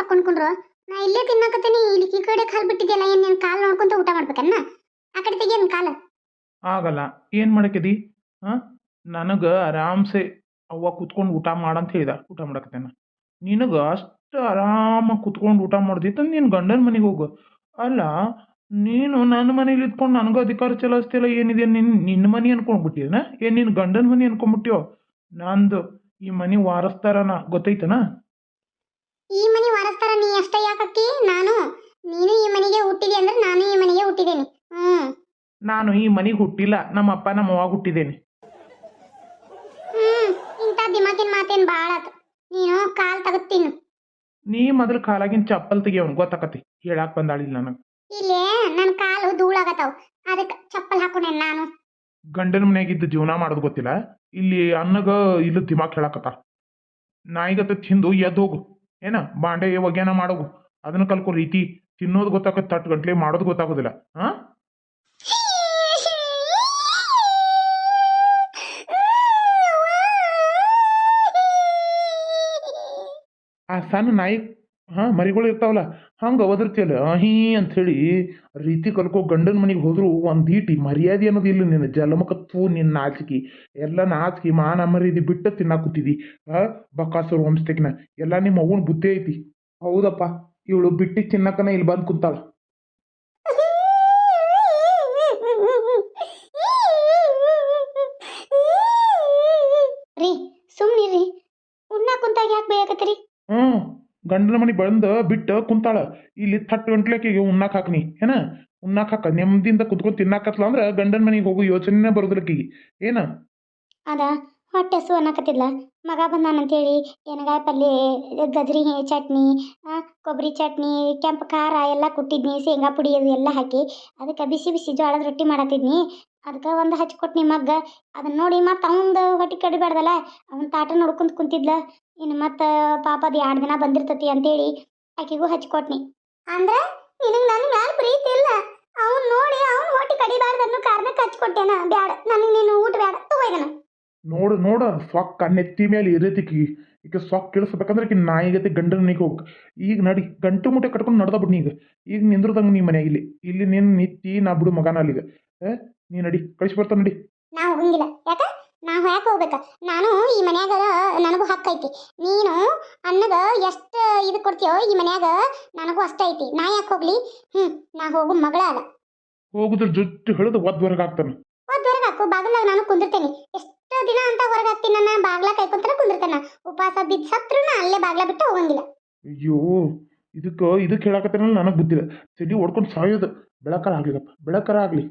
ತಕೊಂಡ್ಕೊಂಡ್ರು ನಾ ಇಲ್ಲೇ ತಿನ್ನಕತ್ತೀನಿ ಇಲ್ಲಿ ಈ ಕಡೆ ಕಾಲ್ ಬಿಟ್ಟಿದ್ಯಲ್ಲ, ಏನ್ ನಿನ್ ಕಾಲ್ ನೋಡ್ಕೊಂತ ಊಟ ಮಾಡ್ಬೇಕನ್ನ ಆ ಕಡೆ ತೆಗಿಯನ್ ಕಾಲ್. ಆಗಲ್ಲ, ಏನು ಮಾಡಕಿದಿ ಹಾಂ ನನಗೆ ಆರಾಮ್ಸೆ ಅವ್ವ ಕುತ್ಕೊಂಡು ಊಟ ಮಾಡಂತ ಹೇಳಿದ, ಊಟ ಮಾಡಕತ್ತೇನ. ನಿನಗೆ ಅಷ್ಟು ಆರಾಮಾಗಿ ಕುತ್ಕೊಂಡು ಊಟ ಮಾಡ್ದಿತ್ತು, ನಿನ್ ಗಂಡನ ಮನೆಗೆ ಹೋಗು. ಅಲ್ಲ, ನೀನು ನನ್ನ ಮನೇಲಿ ಇದ್ಕೊಂಡು ನನಗೂ ಅಧಿಕಾರ ಚಲಾಯಿಸ್ತಿಲ್ಲ ಏನಿದೆ ನಿನ್ನ ನಿನ್ನ ಮನೆ ಅನ್ಕೊಂಡ್ಬಿಟ್ಟಿದನ ಏನು ನಿನ್ನ ಗಂಡನ ಮನೆ ಅನ್ಕೊಂಡ್ಬಿಟ್ಟಿಯೋ? ನಂದು ಈ ಮನೆ ವಾರಸ್ತಾರನ, ಗೊತ್ತೈತನ? ಈ ಮನೆ ವಾರಸ್ತಾರ ನೀ ಅಷ್ಟ ಯಾಕಕ್ಕಿ ನಾನು ನೀನು ಈ ಮನೆಗೆ ಹುಟ್ಟಿದೆ ಅಂದ್ರೆ ನಾನು ಈ ಮನೆಗೆ ಹುಟ್ಟಿದ್ದೇನೆ ಹ್ಮ್. ನಾನು ಈ ಮನೆಗೆ ಹುಟ್ಟಿಲ್ಲ ನಮ್ಮ ಅಪ್ಪ ನಮ್ಮ ಅವ್ವಾಗ ಹುಟ್ಟಿದ್ದೇನೆ ಹ್ಮ್. ಇಂಥ ದಿಮಾಕಿನ ಮಾತೇನ್ ಬಾಳ ಆತು. ನೀನು ಕಾಲ್ ತಗತ್ತೀನು. ನೀ ಮೊದಲು ಕಾಲಾಗಿನ ಚಪ್ಪಲ್ ತೆಗಿಯವನು ಗೊತ್ತಾಕತಿ ಹೇಳಾಕ್ ಬಂದಾಳಿಲ್ಲ ನನಗೆ. ಇಲ್ಲೇ ನನ್ನ ಕಾಲು ಧೂಳಾಗತ್ತಾವ ಅದಕ್ಕೆ ಚಪ್ಪಲ್ ಹಾಕೊಂಡೆ ನಾನು. ಗಂಡನ ಮನ್ಯಾಗಿದ್ದು ಜೀವನ ಮಾಡೋದು ಗೊತ್ತಿಲ್ಲ. ಇಲ್ಲಿ ಅನ್ನಗ ಇಲ್ಲಿ ದಿಮಾಕ್ ಹೇಳಕತ್ತ ನಾಯಿಗತ್ತ ತಿಂದು ಎದ್ದು ಹೋಗು. ಏನ ಬಾಂಡೆ ಒಗ್ಯಾನ ಮಾಡೋದು? ಅದನ್ನ ಕಲ್ಕೋ ರೀತಿ ತಿನ್ನೋದು ಗೊತ್ತಾಗತ್ತೆ ತಟ್ಟು ಗಂಟ್ಲೆ ಮಾಡೋದು ಗೊತ್ತಾಗೋದಿಲ್ಲ. ಹಾ? ಆ ಸಣ್ಣ ನಾಯಿ, ಹ, ಮರಿಗಳು ಇರ್ತಾವಲ್ಲ ಹಂಗೆ ಒದರ್ತಿಯಲ್ಲ ಹೀ ಅಂಥೇಳಿ ರೀತಿ ಕಲ್ಕೋ ಗಂಡನ ಮನೆಗೆ ಹೋದ್ರು ಒಂದು ಈಟಿ ಮರ್ಯಾದೆ ಅನ್ನೋದು ಇಲ್ಲ ನಿನ್ನ ಜಲಮಕತ್ವ ನಿನ್ನ ನಾಚಿಕೆ. ಎಲ್ಲ ನಾಚಿಕೆ ಮಾನ ಮರ್ಯಾದೆ ಬಿಟ್ಟು ತಿನ್ನಾಕ್ ಹಾಂ ಆ ಬಕಾಸುರ ವಂಶತೆಗಿನ ಎಲ್ಲ ನಿಮ್ಮ ಅವ್ವನ ಬುದ್ಧಿ ಐತಿ. ಹೌದಪ್ಪ ಇವಳು ಬಿಟ್ಟಿ ತಿನ್ನಕನ ಇಲ್ಲಿ ಬಂದು ಕುಂತಾಳ. ರೀ ಸುಮ್ನಿರಿ. ಉಣ್ಣ ಕುಂತಾಗ ಯಾಕೆ ಬೇಯಕತ್ತೀರಿ? ಹ್ಞೂ ಗಂಡನ ಮನೆ ಬಂದು ಬಿಟ್ಟು ಕುಂತಾಳ. ಇಲ್ಲಿ ಥಟ್ ಗಂಟ್ಲಕ್ಕಿಗೆ ಉಣ್ಣಾಕ್ ಹಾಕ್ನಿ. ಏನ? ಉಣ್ಣಾಕ್ ಹಾಕ. ನೆಮ್ಮದಿಂದ ಕುತ್ಕೊಂಡು ತಿನ್ನಾಕತ್ಲ ಅಂದ್ರೆ ಗಂಡನ ಮನೆಗೆ ಹೋಗೋ ಯೋಚನೆ ಬರೋದ್ರಕ್ಕಿಗೆ ಏನ? ಅದ, ಹೊಟ್ಟೆ ಹಸು ಅನ್ನಕತ್ತಿಲ್ಲ ಮಗ ಬಂದಾನಂತೇಳಿ ಎನಗಾಯಿ ಪಲ್ಯ ಗಜ್ರಿ ಚಟ್ನಿ ಕೊಬ್ಬರಿ ಚಟ್ನಿ, ಕೆಂಪು ಖಾರ ಎಲ್ಲ ಕುಟ್ಟಿದ್ನಿ, ಶೇಂಗಾ ಪುಡಿ ಎಲ್ಲ ಹಾಕಿ. ಅದಕ್ಕೆ ಬಿಸಿ ಬಿಸಿ ಜೋಳದ ರೊಟ್ಟಿ ಮಾಡತ್ತಿದ್ನಿ ಅದಕ್ಕೆ ಒಂದು ಹಚ್ಕೊಟ್ನಿ ಮಗ್ಗ. ಅದನ್ನ ನೋಡಿ ಮತ್ತೆ ಅವಂದು ಹೊಟ್ಟೆ ಕಡಿಬಾರ್ದಲ್ಲ ಅವನ ತಾಟ ನೋಡ್ಕೊಂತ ಕುಂತಿದ್ಲ. ಇನ್ನು ಮತ್ತೆ ಪಾಪ ಅದು ಎರಡು ದಿನ ಬಂದಿರ್ತತಿ ಅಂತೇಳಿ ಆಕೆಗೂ ಹಚ್ಕೊಟ್ನಿ. ಅಂದ್ರೆ ನಿನಗೆ ನನ್ನ ಮ್ಯಾಲ ಪ್ರೀತಿ ಇಲ್ಲ. ಅವ್ನು ನೋಡಿ ಅವ್ನು ಹೊಟ್ಟೆ ಕಡಿಬಾರ್ದು ಅನ್ನೋ ಕಾರಣಕ್ಕೆ ಹಚ್ಕೊಟ್ಟೇನ. ಬ್ಯಾಡ. ನನಗೆ ನೀನು ಊಟ ಬ್ಯಾಡ. ತಗೋಯ್ದನ ನೋಡು ನೋಡು. ಸೊಕ್ಕ ಕಣ್ಣೆತ್ತಿ ಮೇಲೆ ಇರತಿಕಿ ಈಗ ಸೊಕ್ಕ ಕೇಳಿಸ್ಬೇಕಂದ್ರೆ ಈಕಿ ನಾಯಿಗತಿ ಗಂಡನ ಮನೆಗೆ ಹೋಗ್ ಈಗ ನಡಿ. ಗಂಟು ಮುಟ್ಟೆ ಕಟ್ಕೊಂಡು ನಡ್ದ ಬಿಡ್ನಿ ಈಗ. ಈಗ ನಿಂದ್ರದಂಗ ನೀ ಮನೆಯಲ್ಲಿ ಇಲ್ಲಿ. ಇಲ್ಲಿ ನೀನು ನಿತ್ತಿ ನಾ ಬಿಡು ಮಗನ ಅಲ್ಲಿಗ. ಏ ನೀ ನಡಿ. ಕಳಿಸಿ ಬರ್ತಾನ ನಡಿ. ನಾ ಹೋಗಂಗಿಲ್ಲ ಯಾಕ? ನಾ ಯಾಕೆ ಹೋಗ್ಬೇಕ. ನಾನು ಈ ಮನ್ಯಾಗ ನನಗೂ ಹಕ್ಕೈತಿ ನೀನು ಅನ್ನದ ಎಷ್ಟು ಇದು ಕೊಡ್ತೀಯೋ ಈ ಮನ್ಯಾಗ ನನಗೂ ಅಷ್ಟ ಐತಿ. ನಾ ಯಾಕೆ ಹೋಗ್ಲಿ? ಹ್ಮ್ ನಾ ಹೋಗು ಮಗಳ ಅಲ್ಲ ಹೋಗುದ್ರ ಜೊತೆ ಹಿಡಿದು ಒದ್ ಹೊರಗೆ ಹಾಕ್ತಾನ. ಹೊರಗೆ ಹಾಕು. ಬಾಗಿಲಾಗ ನಾನು ಕುಂದಿರ್ತೇನೆ. ಎಷ್ಟು ದಿನ ಅಂತ ಹೊರಗೆ ಹಾಕ್ತೀನಿ. ನನ್ನ ಬಾಗ್ಲ ಕೈಕೊಂತರ ಕುಂದಿರ್ತಾನ. ಉಪವಾಸ ಬಿದ್ದ ಸತ್ರು ನಾ ಅಲ್ಲೇ ಬಾಗ್ಲ ಬಿಟ್ಟು ಹೋಗಂಗಿಲ್ಲ. ಅಯ್ಯೋ ಇದಕ್ಕೆ ಇದಕ್ಕೆ ಹೇಳಕತ್ತೇನಲ್ಲ ನನಗೆ ಬುದ್ಧಿಲ್ಲ. ಚಡಿ ಹೊಡ್ಕೊಂಡು ಸಾಯೋದು. ಬೆಳಕರ ಆಗ್ಲಿಪ್ಪ ಬೆಳಕರ ಆಗ್ಲಿ.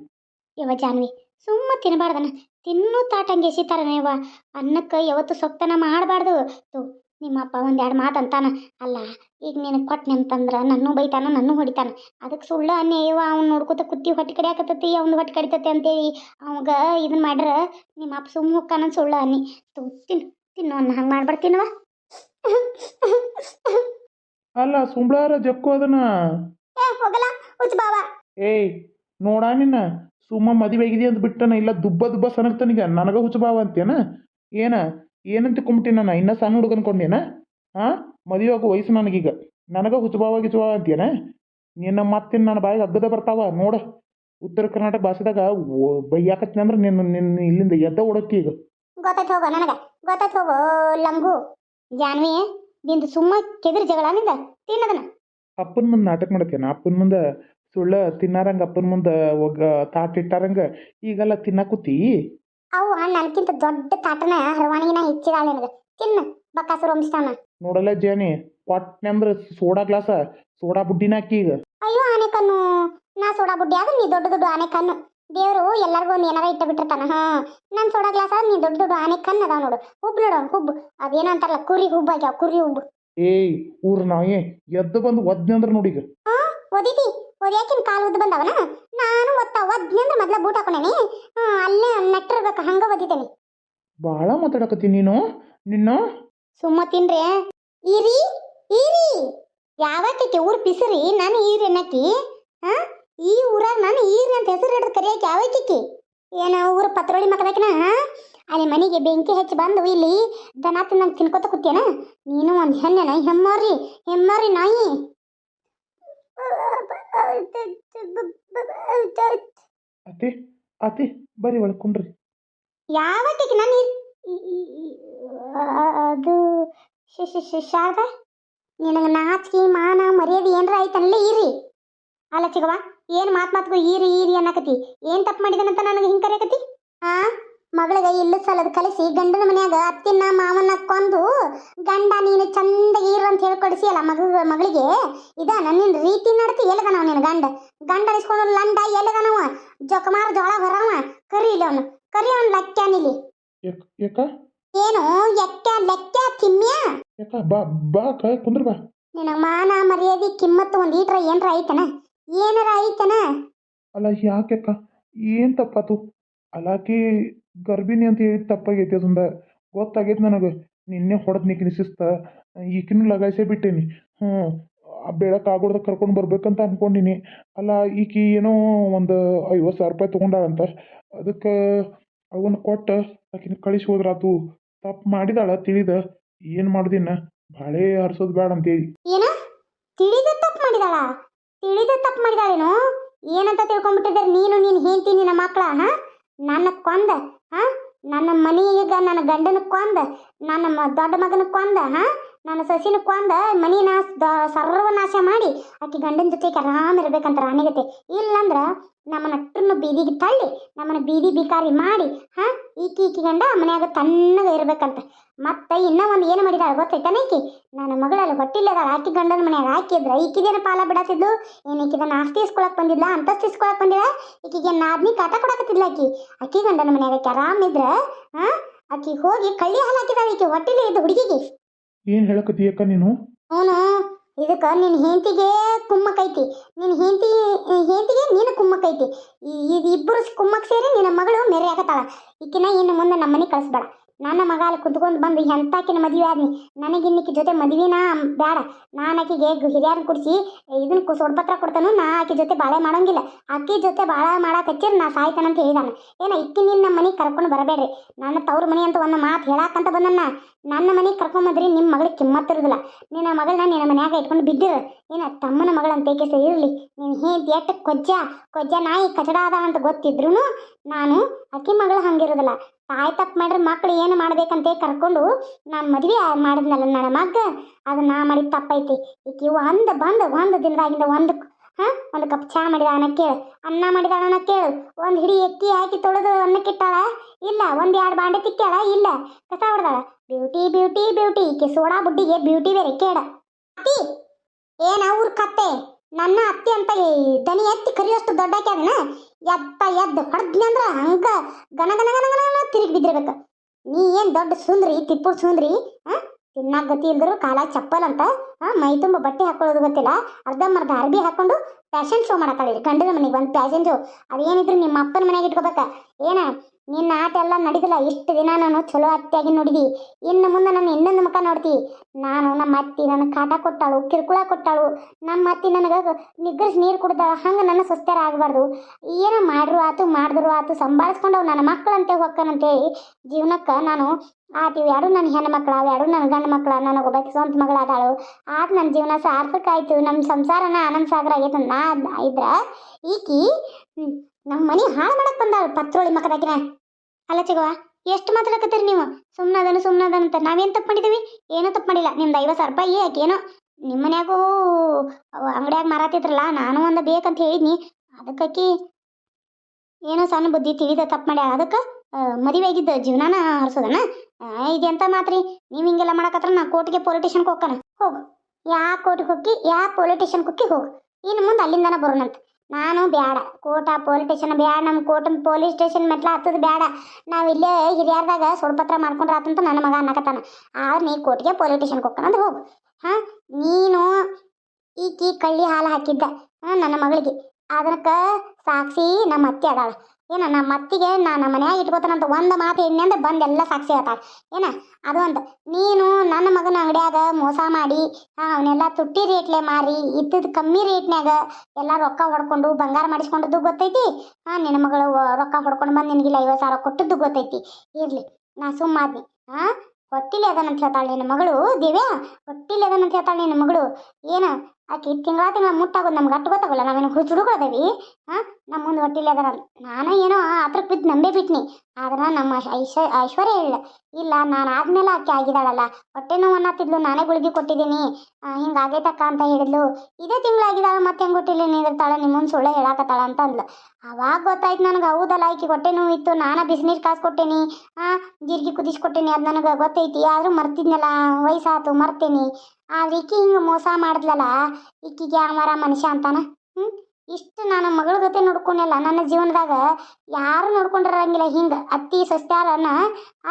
ಯವ ಜಾನ್ವಿ ಸುಮ್ಮ ತಿನ್ನಬಾರ್ದನ ತಿನ್ನೋ ತಾಟಂಗೆ ಎಸಿತಾರನ ಯವ್ವ ಅನ್ನಕ್ಕೆ ಯಾವತ್ತು ಸೊಕ್ತನ ಮಾಡಬಾರ್ದು. ತು ನಿಮ್ಮಪ್ಪ ಒಂದೆರಡು ಮಾತು ಅಂತಾನ. ಅಲ್ಲ ಈಗ ನಿನಗೆ ಕೊಟ್ ಅಂತಂದ್ರೆ ನನ್ನೂ ಬೈತಾನ ನನ್ನೂ ಹೊಡಿತಾನೆ. ಅದಕ್ಕೆ ಸುಳ್ಳು ಅನ್ನೇ ಯವ್ವ ಅವ್ನು ನೋಡ್ಕೊತ ಕುತ್ತಿ ಹೊಟ್ಟೆ ಕಡಿಯಾಕತ್ತತಿ ಅವ್ನು ಹೊಟ್ಟೆ ಕಡಿತತಿ ಅಂತೇಳಿ ಅವಾಗ ಇದನ್ನ ಮಾಡ್ರೆ ನಿಮ್ಮ ಅಪ್ಪ ಸುಮ್ಮ ಹೊಕ್ಕಾನ ಸುಳ್ಳು ಅನ್ನಿ. ತು ತಿನ್ನು ತಿನ್ನು ಅನ್ನ ಹಂಗೆ ಮಾಡ್ಬಾರ್ತೀನವ. ಅಲ್ಲ ಸುಂಬಳಾರ ಜಕ್ಕು ಅದನ್ನ. ಏ ಹೋಗಲ್ಲ ಬಾವ. ಏಯ್ ನೋಡ ನಿನ್ನ. ಸುಮ್ಮ ಮದುವೆ ಆಗಿದೆ ಅಂತ ಬಿಟ್ಟನ ಇಲ್ಲ ದುಬ್ಬ ದುಬ್ಬ ಸನಗ್ತಾನೀಗ ನನಗ ಹುಚ್ಚಬಾವ ಅಂತೇನ ಏನ? ಏನಂತ ಕುಂಬಿಟ್ಟಿನ ನಾನು? ಇನ್ನ ಸಣ್ಣ ಹುಡುಗ ಅನ್ಕೊಂಡೇನ? ಹಾ ಮದುವೆ ಆಗೋ ವಯಸ್ಸು ನನಗೀಗ. ನನಗೆ ಹುಚ್ಚಬಾವ ಗಿಚ್ಚಬಾವ ಅಂತೇನ ನಿನ್ನ ಮತ್ತೆ ನನ್ನ ಬಾಯಿಗೆ ಅಗ್ಗದ ಬರ್ತಾವ ನೋಡ. ಉತ್ತರ ಕರ್ನಾಟಕ ಭಾಷೆದಾಗ ಬೈಯಾಕತ್ತಿನ ಅಂದ್ರೆ ನಿನ್ನ ನಿನ್ನ ಇಲ್ಲಿಂದ ಎದ್ದ ಓಡಕ್ಕೆ ಈಗ. ಗೊತ್ತಾಯ್ತು ಹೋಗೋ ನನಗೆ. ಗೊತ್ತಾಯ್ತು ಹೋಗೋ ಲಂಗು ಜಾನ್ವಿ ನಿಂದು ಸುಮ್ಮ ಕೆದರಿ ಜಗಳ ನಿಂದ ತಿನ್ನದನ? ಅಪ್ಪನ ಮುಂದೆ ನಾಟಕ ಮಾಡತ್ತೇನ? ಅಪ್ಪನ ಮುಂದೆ ಸುಳ್ಳ ತಿನ್ನಾರಂಗ ಅಪ್ಪನ ಮುಂದೆ ಒಗ್ಗ ತಾಟ್ ಇಟ್ಟಾರಂಗ ಈಗೆಲ್ಲ ತಿನ್ನಕೂತಿ ಅವು ನನಗಿಂತ ದೊಡ್ಡ ತಾಟನ ಹರವಾಣಿಗಿನ ಹೆಚ್ಚಿದಾಳೆ ನಿನಗೆ. ತಿನ್ನು ಬಕ್ಕಾಸುರ ವಂಶತಾನ ನೋಡಲ್ಲ ಜೇನಿ ಪಟ್ನೆ ಅಂದ್ರೆ ಸೋಡಾ ಗ್ಲಾಸ ಸೋಡಾ ಬುಡ್ಡಿನ ಹಾಕಿ ಈಗ. ಅಯ್ಯೋ ಆನೆ ಕಣ್ಣು. ನಾ ಸೋಡಾ ಬುಡ್ಡಿ ಆದ್ರೆ ನೀ ದೊಡ್ಡ ದೊಡ್ಡ ಆನೆ ಕಣ್ಣು. ದೇವರು ಎಲ್ಲರಿಗೂ ಒಂದು ಏನಾರ ಇಟ್ಟ ಬಿಟ್ಟಿರ್ತಾನ ಹಾ. ನನ್ ಸೋಡಾ ಗ್ಲಾಸ್ ಆದ್ರೆ ನೀ ದೊಡ್ಡ ದೊಡ್ಡ ಆನೆ ಕಣ್ಣು ಅದಾವ ನೋಡು. ಹುಬ್ಬು ನೋಡು ಹುಬ್ಬು. ಅದೇನೋ ಅಂತಾರಲ್ಲ ಕುರಿ ಹುಬ್ಬು ಆಗ್ಯಾವ ಕುರಿ ಹುಬ್ಬು. ಏಯ್ ಊರ್ ನಾಯೇ ಎದ್ದು ಬಂದು ಒದ್ನೆ ಅಂದ್ರೆ ನೋಡಿ ಹಾ ಓದಿತಿ ಓದ್ಯಾಕಿನ ಕಾಲು ಉದ್ದು ಬಂದವನ? ನಾನು ಒತ್ತ ಒದ್ನಿ ಅಂದ್ರೆ ಮೊದ್ಲ ಬೂಟ್ ಹಾಕೊಂಡೇನಿ. ಅಲ್ಲೇ ನೆಟ್ಟಿರ್ಬೇಕು ಹಂಗ ಓದಿತೇನೆ ಬಾಳ ಮಾತಾಡಕತ್ತಿ ನೀನು ನಿನ್ನ? ಸುಮ್ಮ ತಿನ್ರಿ. ಈರಿ ಈರಿ. ಯಾವತ್ತೈತಿ ಊರ್ ಪಿಸರಿ ನಾನು ಈರಿ ಅನ್ನಕ್ಕಿ? ಹಾ ಈ ಊರಾಗ ನಾನು ಈರಿ ಅಂತ ಹೆಸರು ಹಿಡಿದು ಕರಿಯಕ್ಕೆ ಯಾವಕ್ಕೆ ಏನು ಊರು ಪತ್ರೊಳಿ ಮಕ್ಕದಕ್ಕಿನ ಅಲ್ಲಿ ಮನೆಗೆ ಬೆಂಕಿ ಹಚ್ಚಿ ಬಂದು ಇಲ್ಲಿ ದನ ತಿನ್ನಂಗೆ ತಿನ್ಕೋತ ಕೂತೇನ ನೀನು ಒಂದು ಹೆಣ್ಣೆನ? ಹೆಮ್ಮಾರಿ ಹೆಮ್ಮಾರಿ ನಾಯಿ. ಅತಿ ಅತಿ ಬರ್ರಿ ಒಳಗೆ ಕುಂಡ್ರಿ ಯಾವತ್ತಿಗೆ ನಾನು ಅದು ಶಾರದಾ? ನಿನಗೆ ನಾಚಿಕೆ, ಮಾನ, ಮರ್ಯಾದೆ ಏನರ ಆಯ್ತಲ್ಲ ಇರಿ. ಅಲ್ಲ ಚಿಗವ ಏನು ಮಾತು ಮಾತ್ಗೂ ಈರಿ ಈರಿ ಅನ್ನಕತಿ ಏನು ತಪ್ಪು ಮಾಡಿದನಂತ ನನಗೆ ಹಿಂಗೆ ಕರೆಯಕತಿ ಆ? ಮಗಳಿಗೆ ಇಲ್ಲ ಸಲದ ಕಲಿಸಿ ಗಂಡನ ಮನ್ಯಾಗ ಅತ್ತಿನ ಮಾವನ ಕೊಂದು ಗಂಡ ನೀನು ಚಂದ ಇರು ಅಂತ ಹೇಳ್ಕೊಡಿಸಿ ಅಲ್ಲ ಮಗ ಮಗಳಿಗೆ? ಇದ ನಿನ್ನ ರೀತಿ ನಡತಿ ಎಲ್ಗನವ ನಿನ್ನ ಗಂಡ? ಗಂಡ ಅನಿಸ್ಕೊಂಡು ಲಂಡ ಎಲ್ಲಿದನವ? ಜೊಕಮಾರ ಜೋಳ ಹೊರವ ಇಲ್ಲ ಅವನು. ಕರಿ ಅವನು ಲಕ್ಕ್ಯಾನಿಲಿ ಏನು? ಎಕ್ಕ ಲೆಕ್ಕ ತಿಮ್ಮ್ಯ ನಿನ್ನ ಬಾ ಬಾ ಕ ಕುಂದ್ರ ಬಾ. ನಿನ್ನ ಮಾನ ಮರ್ಯಾದೆ ಕಿಮ್ಮತ್ತು ಒಂದು ಈಟ್ರ ಏನ್ರ ಐತನ? ಏನರ ಐತನ? ಅಲ್ಲ ಯಾಕೆ ಏನ್ ತಪ್ಪಾತು? ಅಲಾಕಿ ಗರ್ಭಿಣಿ ಅಂತ ಹೇಳಿ ತಪ್ಪಾಗೈತಿ ಅದೊಂದ. ಗೊತ್ತಾಗೈತೆ ನನಗೆ. ನಿನ್ನೆ ಹೊಡೆದ್ ನಿಕ್ಕಿನ ಶಿಸ್ತ. ಈಕಿನೂ ಲಗಾಯಿಸೇ ಬಿಟ್ಟೇನಿ. ಹ್ಞೂ ಬೆಳಕು ಆಗೋಡ್ದಾಗ ಕರ್ಕೊಂಡು ಬರ್ಬೇಕಂತ ಅನ್ಕೊಂಡಿನಿ. ಅಲ್ಲ, ಈಕಿ ಏನೋ ಒಂದು ಐವತ್ತು ಸಾವಿರ ರೂಪಾಯಿ ತೊಗೊಂಡಾಳಂತ. ಅದಕ್ಕೆ ಅವನ್ನ ಕೊಟ್ಟು, ಆಕಿನ ಕಳಿಸಿ ಹೋದ್ರಾತು. ತಪ್ಪು ಮಾಡಿದಾಳ, ತಿಳಿದ. ಏನು ಮಾಡ್ದಿನ ಬಾಳೆ ಹರ್ಸೋದು ಬೇಡ ಅಂತೇಳಿ. ಏನ? ತಿಳಿದ ತಪ್ಪು ಮಾಡಿದಾಳ? ತಿಳಿದ ತಪ್ಪು ಏನಂತ ತಿಳ್ಕೊಂಡ್ಬಿಟ್ಟಿದ್ದಾರೆ ನೀನು ನೀನು ಹೇಳ್ತೀನಿ ನಿನ್ನ ಮಕ್ಕಳ ಹಾ? ನನ್ನ ಕೊಂದ ಹಾ? ನನ್ನ ಮನೆಗ ನನ್ನ ಗಂಡನ ಕೊಂದ ನನ್ನ ದೊಡ್ಡ ಮಗನ ಕೊಂದ ಹಾ? ನನ್ನ ಸಸಿನ ಕೊಂದ ಮನಿನ ದ- ಸರ್ವನಾಶ ಮಾಡಿ ಆಕಿ ಗಂಡನ ಜೊತೆಗೆ ಆರಾಮ ಇರ್ಬೇಕಂತ ರಾಣಿಗತೆ. ಇಲ್ಲಂದ್ರ ನಮ್ಮ ನಟ್ರನ್ನು ಬೀದಿಗೆ ತಳ್ಳಿ, ನಮ್ಮನ್ನ ಬೀದಿ ಬಿಕಾರಿ ಮಾಡಿ, ಹಾ, ಈಕಿ ಈಕಿ ಗಂಡ ಮನ್ಯಾಗ ತಣ್ಣಗೆ ಇರ್ಬೇಕಂತ. ಮತ್ತೆ ಇನ್ನ ಒಂದು ಏನು ಮಾಡಿದಾಳ ಗೊತ್ತೈತಾನ ಈಕಿ? ನನ್ನ ಮಗಳಲ್ಲಿ ಹೊಟ್ಟಿಲ್ಲದಾಳ. ಆಕಿ ಗಂಡನ ಮನ್ಯಾಗ ಹಾಕಿದ್ರ ಈಕಿದೇನ ಪಾಲ ಬಿಡತ್ತಿದ್ಲು ಏನು ಈಕಿದನ್ನ ಆಸ್ತಿ ಇಸ್ಕೊಳಕ್ ಬಂದಿಲ್ಲ ಅಂತಸ್ತು ಇಸ್ಕೊಳಕ್ ಬಂದಿಲ್ಲ ಈಕಿಗೆ ನಾದ್ನಿ ಕಾಟ ಕೊಡಕತ್ತಿದ್ಲ ಆಕಿ. ಆಕಿ ಗಂಡನ ಮನ್ಯಾಗ ಆರಾಮಿದ್ರ ಹಾ, ಆಕಿ ಹೋಗಿ ಕಳ್ಳಿ ಹಾಲು ಹಾಕಿದಾಳ ಈಕಿ ಇದ್ದ ಹುಡುಗಿಗೆ. ಏನು ಹೇಳಕತ್ತೀಯಕ್ಕ ನೀನು? ಅವನು, ಇದಕ್ಕ ನಿನ್ನ ಹೆಂಡತಿಗೆ ಕುಮ್ಮಕ್ಕೈತಿ. ನಿನ್ನ ಹೆಂಡತಿ, ಹೆಂಡತಿಗೆ ನೀನು ಕುಮ್ಮಕ್ಕೈತಿ. ಇದು ಇಬ್ಬರು ಕುಮ್ಮಕ್ ಸೇರಿ ನಿನ್ನ ಮಗಳು ಮೆರೆ ಆಗತ್ತಾಳ ಈಕಿನ ಇನ್ನು ಮುಂದೆ ನಮ್ಮ ಮನೆ ಕಳಿಸ್ಬೇಡ. ನನ್ನ ಮಗ ಅಲ್ಲಿ ಕುತ್ಕೊಂಡು ಬಂದು ಎಂತಾಕಿನ ಮದುವೆ ಆದ್ನಿ. ನನಗಿನ್ನಿಕ್ಕಿ ಜೊತೆ ಮದುವೆನ? ಬೇಡ ನಾನು ಆಕಿಗೆ ಹಿರಿಯರನ್ನ ಕುಡಿಸಿ ಇದನ್ನ ಸೊಡ್ಪತ್ರ ಕೊಡ್ತಾನು ನಾ ಆಕಿ ಜೊತೆ ಬಾಳೆ ಮಾಡೋಂಗಿಲ್ಲ. ಆಕಿ ಜೊತೆ ಬಾಳ ಮಾಡಾಕಚ್ಚಿರ್ ನಾ ಸಾಯ್ತಾನಂತ ಹೇಳಿದಾನ. ಏನ, ಇಕ್ಕಿ ನಿನ್ನ ನಮ್ಮ ಮನೆಗೆ ಕರ್ಕೊಂಡು ಬರಬೇಡ್ರಿ. ನನ್ನ ತವ್ರ ಮನೆ ಅಂತ ಒಂದು ಮಾತು ಹೇಳಾಕಂತ ಬಂದನ್ನ. ನನ್ನ ಮನೆಗೆ ಕರ್ಕೊಂಬಂದ್ರಿ ನಿಮ್ಮ ಮಗಳಿಗೆ ಕಿಮ್ಮತ್ತಿರೋದಿಲ್ಲ ನಿನ್ನ ಮಗಳನ್ನ ನಿನ್ನ ಮನ್ಯಾಗ ಇಟ್ಕೊಂಡು ಬಿದ್ದಿರ ಏನ, ತಮ್ಮನ ಮಗಳಂತ ಏಕೆ ಇರಲಿ ನೀನು ಹೇಂತಿ ಎಟ್ಟು ಕೊಜ್ಜ? ಕೊಜ್ಜ ನಾಯಿ ಕಚಡ ಅದ ಅಂತ ಗೊತ್ತಿದ್ರು ನಾನು ಅಕ್ಕಿ ಮಗಳು ಹಂಗಿರೋದಿಲ್ಲ. ತಾಯಿ ತಪ್ಪು ಮಾಡ್ರೆ, ಮಕ್ಳು ಏನು ಮಾಡ್ಬೇಕಂತ ಕರ್ಕೊಂಡು ನಾನು ಮದ್ವೆ ಮಾಡಿದ್ನಲ್ಲ ನನ್ನ ಮಗ, ಅದು ನಾ ಮಾಡಿದ ತಪ್ಪೈತಿ. ಈಕಿ ಒಂದು ಬಂದು, ಒಂದು ದಿನದಾಗಿಂದ ಒಂದು ಹಾ, ಒಂದು ಕಪ್ ಚಹಾ ಮಾಡಿದ ಅನ್ನ ಕೇಳು. ಅನ್ನ ಮಾಡಿದ ಅನ್ನ ಕೇಳು. ಒಂದು ಹಿಡಿ ಎಕ್ಕಿ ಹಾಕಿ ತೊಳೆದು ಅನ್ನಕ್ಕಿಟ್ಟಾಳ? ಇಲ್ಲ. ಒಂದು ಎರಡು ಬಾಂಡೆ ತಿಕ್ಕಾಳ ಇಲ್ಲ. ಕಸ ಹೊಡೆದಾಳ? Beauty beauty beauty. ಈಕೆ ಸೋಡಾ ಬುಡ್ಡಿಗೆ ಬ್ಯೂಟಿ ಬೇರೆ ಕೇಡ ಅತ್ತಿ, ಏನ ಊರ್ ಕತ್ತೆ? ನನ್ನ ಅತ್ತಿ ಅಂತ ದನಿ ಎತ್ತಿ ಕರಿಯೋಷ್ಟು ದೊಡ್ಡ ಅದನ್ನ ಎತ್ತ ಎದ್ದು ಹೊಡೆದ್ನಿ ಅಂದ್ರೆ ಹಂಗ ಗನ ಗನ ಗನ ಗನ ತಿರುಗಿ ಬಿದ್ದಿರ್ಬೇಕು. ನೀ ಏನು ದೊಡ್ಡ ಸುಂದ್ರಿ, ತಿಪ್ಪು ಸುಂದ್ರಿ ಹಾಂ ತಿನ್ನಾಕ ಗತಿ ಇಲ್ದ್ರು ಕಾಲ ಚಪ್ಪಲ್ ಅಂತ, ಆ? ಮೈ ತುಂಬ ಬಟ್ಟೆ ಹಾಕೊಳ್ಳೋದು ಗೊತ್ತಿಲ್ಲ, ಅರ್ಧಂಬರ್ಧ ಅರ್ಬಿ ಹಾಕೊಂಡು ಫ್ಯಾಷನ್ ಶೋ ಮಾಡತ್ತಾಳೆ ಗಂಡನ ಮನೆಗೆ ಒಂದು ಫ್ಯಾಷನ್ ಶೋ ಅದೇನಿದ್ರು ನಿಮ್ಮ ಅಪ್ಪನ ಮನೆಗೆ ಇಟ್ಕೋಬೇಕ. ಏನ? ನಿನ್ನ ಆಟ ಎಲ್ಲ ನಡೀದಿಲ್ಲ. ಇಷ್ಟು ದಿನ ನಾನು ಚಲೋ ಅತ್ತೆಯಾಗಿ ನೋಡಿದಿ. ಇನ್ನು ಮುಂದೆ ನಾನು ಇನ್ನೊಂದು ಮುಖ ನೋಡ್ತಿ. ನಾನು ನಮ್ಮ ಅತ್ತಿ ನನಗೆ ಕಾಟ ಕೊಟ್ಟಾಳು, ಕಿರುಕುಳ ಕೊಟ್ಟಾಳು. ನಮ್ಮ ಅತ್ತಿ ನನಗೆ ನಿಗ್ರಸ್ ನೀರು ಕುಡ್ದಾಳ. ಹಂಗೆ ನನ್ನ ಸುಸ್ತಾರ ಆಗಬಾರ್ದು. ಏನೋ ಮಾಡ್ರು ಆತು, ಮಾಡಿದ್ರು ಆತು. ಸಂಭಾಳಿಸ್ಕೊಂಡವು ನನ್ನ ಮಕ್ಕಳಂತೆ ಹೊಕ್ಕನಂತೇಳಿ ಜೀವನಕ್ಕೆ ನಾನು ಆತ. ಯಾರು ನನ್ನ ಹೆಣ್ಣು ಮಕ್ಕಳ ಯಾರು ನನ್ನ ಗಂಡು ಮಕ್ಕಳು ನನಗೆ ಒಬ್ಬಾಕಿ ಸ್ವಂತ ಮಗಳಾದಾಳು. ಆತ ನನ್ನ ಜೀವನ ಸಾರ್ಥಕ ಆಯಿತು. ನಮ್ಮ ಸಂಸಾರನ ಆನಂದ ಸಾಗರ ಆಗೈತೆ. ಇದ್ರ ಈಕಿ ನಮ್ಮ ಮನೆ ಹಾಳು ಮಾಡಕ್ ಬಂದಾಳ ಪತ್ರೋಳಿ ಮಕ್ಕದಾಕಿನ ಅಲ್ಲ ಚಿಗವ ಎಷ್ಟು ಮಾತಾಡಕತ್ತೀರಿ ನೀವು? ಸುಮ್ಮನದನು ಸುಮ್ಮನದನು ಅಂತ. ನಾವೇನ್ ತಪ್ಪು ಮಾಡಿದೀವಿ? ಏನೂ ತಪ್ಪು ಮಾಡಿಲ್ಲ. ನಿಮ್ದು ಐವತ್ತು ಸಾವಿರ ರೂಪಾಯಿ ಯಾಕೇನೋ ನಿಮ್ಮ ಮನ್ಯಾಗೂ ಅಂಗಡಿಯಾಗ ಮಾರಾತಿದ್ರಲ್ಲ, ನಾನು ಒಂದು ಬೇಕಂತ ಹೇಳಿದ್ನಿ. ಅದಕ್ಕಾಕಿ ಏನೋ ಸಣ್ಣ ಬುದ್ಧಿ ತಿಳಿದ ತಪ್ಪು ಮಾಡ್ಯಾಳ. ಅದಕ್ಕೆ ಮದುವೆ ಆಗಿದ್ದ ಜೀವನಾನ ಹರ್ಸೋದನ? ಇದೆಂತ ಮಾತ್ರಿ? ನೀವು ಹಿಂಗೆಲ್ಲ ಮಾಡಕತ್ರ ನಾ ಕೋರ್ಟ್ಗೆ ಪೊಲಿಟಿಷನ್ಗೆ ಹೋಗ್ತಾನ ಹೋಗು. ಯಾ ಕೋರ್ಟಿಗೆ ಹೋಗಿ, ಯಾ ಪೊಲಿಟಿಷನ್ ಕುಕ್ಕಿ ಹೋಗು. ಇನ್ನು ಮುಂದೆ ಅಲ್ಲಿಂದನ ಬರೋಣಂತ. ನಾನು ಬ್ಯಾಡ. ಕೋಟ ಪೊಲೀಸ್ ಸ್ಟೇಷನ್ ಬ್ಯಾಡ. ನಮ್ಮ ಕೋಟ ಪೊಲೀಸ್ ಸ್ಟೇಷನ್ ಮೆಟ್ಲ ಹತ್ತದ ಬ್ಯಾಡ. ನಾವು ಇಲ್ಲೇ ಹಿರಿಯರ್ದಾಗ ಸುಳ್ಪತ್ರ ಮಾಡ್ಕೊಂಡ್ರೆ ಆತಂತ ನನ್ನ ಮಗ ಅನ್ನಕತ್ತಾನ. ಆದ್ರೆ ನೀ ಕೋರ್ಟ್ಗೆ ಸ್ಟೇಷನ್ಗೆ ಹೋಗ್ತಾನ ಅಂದ್ರೆ ಹೋಗು. ಹಾಂ? ನೀನು ಈಕಿ ಕಳ್ಳಿ ಹಾಲು ಹಾಕಿದ್ದ ನನ್ನ ಮಗಳಿಗೆ. ಅದಕ್ಕೆ ಸಾಕ್ಷಿ ನಮ್ಮ ಅತ್ತೆ ಅದಾಳ. ಏನ ನಮ್ಮ ಅತ್ತಿಗೆ ನಾ ನಮ್ಮ ಮನ್ಯಾಗ ಇಟ್ಕೋತಾನಂತ ಒಂದು ಮಾತು ಎಣ್ಣೆ ಅಂದ್ರೆ ಬಂದು ಎಲ್ಲ ಸಾಕ್ಷಿ ಹೇಳ್ತಾಳೆ ಏನ, ಅದು ಅಂತ ನೀನು ನನ್ನ ಮಗನ ಅಂಗಡಿಯಾಗ ಮೋಸ ಮಾಡಿ ಅವನ್ನೆಲ್ಲ ತುಟ್ಟಿ ರೇಟ್ಲೆ ಮಾರಿ ಇದ್ದದ ಕಮ್ಮಿ ರೇಟ್ನ್ಯಾಗ ಎಲ್ಲ ರೊಕ್ಕ ಹೊಡ್ಕೊಂಡು ಬಂಗಾರ ಮಾಡಿಸ್ಕೊಂಡದ್ದು ಗೊತ್ತೈತಿ? ಹಾ, ನಿನ್ನ ಮಗಳು ರೊಕ್ಕ ಹೊಡ್ಕೊಂಡು ಬಂದು ನಿನಗಿಲ್ಲ ಐವತ್ತು ಸಾವಿರ ಕೊಟ್ಟದ್ದು ಗೊತ್ತೈತಿ. ಇರ್ಲಿ, ನಾ ಸುಮ್ಮಾದ್ನಿ ಹಾ, ಹೊಟ್ಟಿಲಿ ಅದನಂತ ಹೇಳ್ತಾಳೆ ನಿನ್ನ ಮಗಳು, ದಿವ್ಯಾ, ಹೊಟ್ಟಿಲಿ ಅದನಂತ ಹೇಳ್ತಾಳೆ ನಿನ್ನ ಮಗಳು. ಏನ ಆಕಿ ತಿಂಗಳ ತಿಂಗಳ ಮುಟ್ಟಾಗೋದು ನಮ್ಗೆ ಅಟ್ಟು ಗೊತ್ತಾಗಲ್ಲ ನಾವೇನು ಹುಡುಗರದೇವಿ, ಹಾಂ? ನಮ್ಮ ಮುಂದೆ ಹೊಟ್ಟಿಲಿ ಅದರ. ನಾನು ಏನೋ ಹತ್ರಕ್ಕೆ ಬಿದ್ದು ನಂಬೇ ಬಿಟ್ನಿ. ಆದ್ರೆ ನಮ್ಮ ಐಶ ಐಶ್ವರ್ಯ ಇಲ್ಲ. ಇಲ್ಲ, ನಾನು ಆದ್ಮೇಲೆ ಆಕೆ ಆಗಿದಾಳಲ್ಲ. ಹೊಟ್ಟೆ ನೋವು ಅನ್ನತ್ತಿದ್ಲು ನಾನೇ ಗುಳಿಗೆ ಕೊಟ್ಟಿದ್ದೀನಿ ಹಿಂಗಾಗೈತಕ್ಕ ಅಂತ ಹೇಳಿದ್ಲು. ಇದೇ ತಿಂಗಳಾಗಿದ್ದಾಳ ಮತ್ತೆ ಹೆಂಗೆ ಹುಟ್ಟಿಲಿ ನಿಂದಿರ್ತಾಳೆ ನಿಮ್ಮ ಮುಂದೆ ಸುಳ್ಳೆ ಹೇಳಾಕತ್ತಾಳ ಅಂತ ಅಂದ್ಲು. ಅವಾಗ ಗೊತ್ತಾಯ್ತು ನನಗೆ ಹೌದಲ್ಲ, ಆಕೆ ಹೊಟ್ಟೆ ನೋವು ಇತ್ತು, ನಾನು ಬಿಸಿನೀರು ಕಾಸು ಕೊಟ್ಟೇನಿ, ಆ, ಜೀರಿಗೆ ಕುದಿಸ್ಕೊಟ್ಟೇನಿ ಅದು ನನಗೆ ಗೊತ್ತೈತಿ. ಆದರೂ ಮರ್ತಿದ್ನಲ್ಲ, ವಯಸ್ಸಾತು, ಮರ್ತೇನಿ. ಆದ್ರೆ ಈಕಿ ಹಿಂಗೆ ಮೋಸ ಮಾಡಿದ್ಲಲ್ಲ ಈಕಿಗೆ ಯಾವಾರ ಮನುಷ್ಯ ಅಂತಾನ? ಹ್ಞೂ ಇಷ್ಟು ನಾನು ಮಗಳ ಜೊತೆ ನೋಡ್ಕೊಂಡಿಲ್ಲ, ನನ್ನ ಜೀವನದಾಗ ಯಾರು ನೋಡ್ಕೊಂಡಿರಂಗಿಲ್ಲ ಹಿಂಗೆ. ಅತ್ತಿ ಸೊಸ್ತ್ಯಾರನ್ನ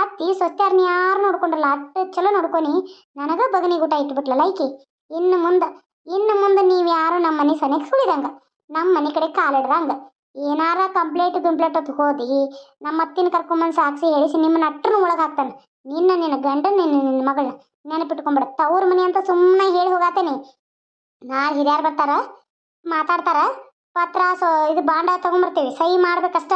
ಅತ್ತಿ ಸೊಸ್ತ್ಯಾರನ್ನ ಯಾರು ನೋಡ್ಕೊಂಡಿರಲ್ಲ? ಅಷ್ಟು ಚಲೋ ನೋಡ್ಕೊನಿ, ನನಗೆ ಬಗನಿ ಊಟ ಇಟ್ಬಿಟ್ಲಲ್ಲ ಈಕಿ. ಇನ್ನು ಮುಂದೆ ಇನ್ನು ಮುಂದೆ ನೀವು ಯಾರು ನಮ್ಮ ಮನೆ ಸನಿಗೆ ಸುಳಿದಂಗ ನಮ್ಮ ಮನೆ ಕಡೆ ಕಾಲಿಡ್ದಂಗೆ. ಏನಾರ ಕಂಪ್ಲೇಂಟ್ ಹೊತ್ತು ಹೋದಿ, ನಮ್ಮ ಅತ್ತಿನ ಕರ್ಕೊಂಬಂದು ಸಾಕ್ಷಿ ಹೇಳಿಸಿ ನಿಮ್ಮನ್ನ ಅಟ್ರನ್ನ ಒಳಗೆ ಹಾಕ್ತಾನೆ. ನಿನ್ನ ನಿನ್ನ ಗಂಡ ನಿನ್ನ ನಿನ್ನ ಮಗಳ ನೆನಪಿಟ್ಕೊಂಬಿಡ. ತವ್ರ ಮನೆ ಅಂತ ಸುಮ್ಮನೆ ಹೇಳಿ ಹೋಗತ್ತೇನಿ ನಾಳೆ ಹಿರಿಯರು ಬರ್ತಾರ, ಮಾತಾಡ್ತಾರ, ಪತ್ರ ಸೊ ಇದು ಬಾಂಡ ತಗೊಂಬರ್ತೀವಿ. ಸಹಿ ಮಾಡ್ಬೇಕಷ್ಟ.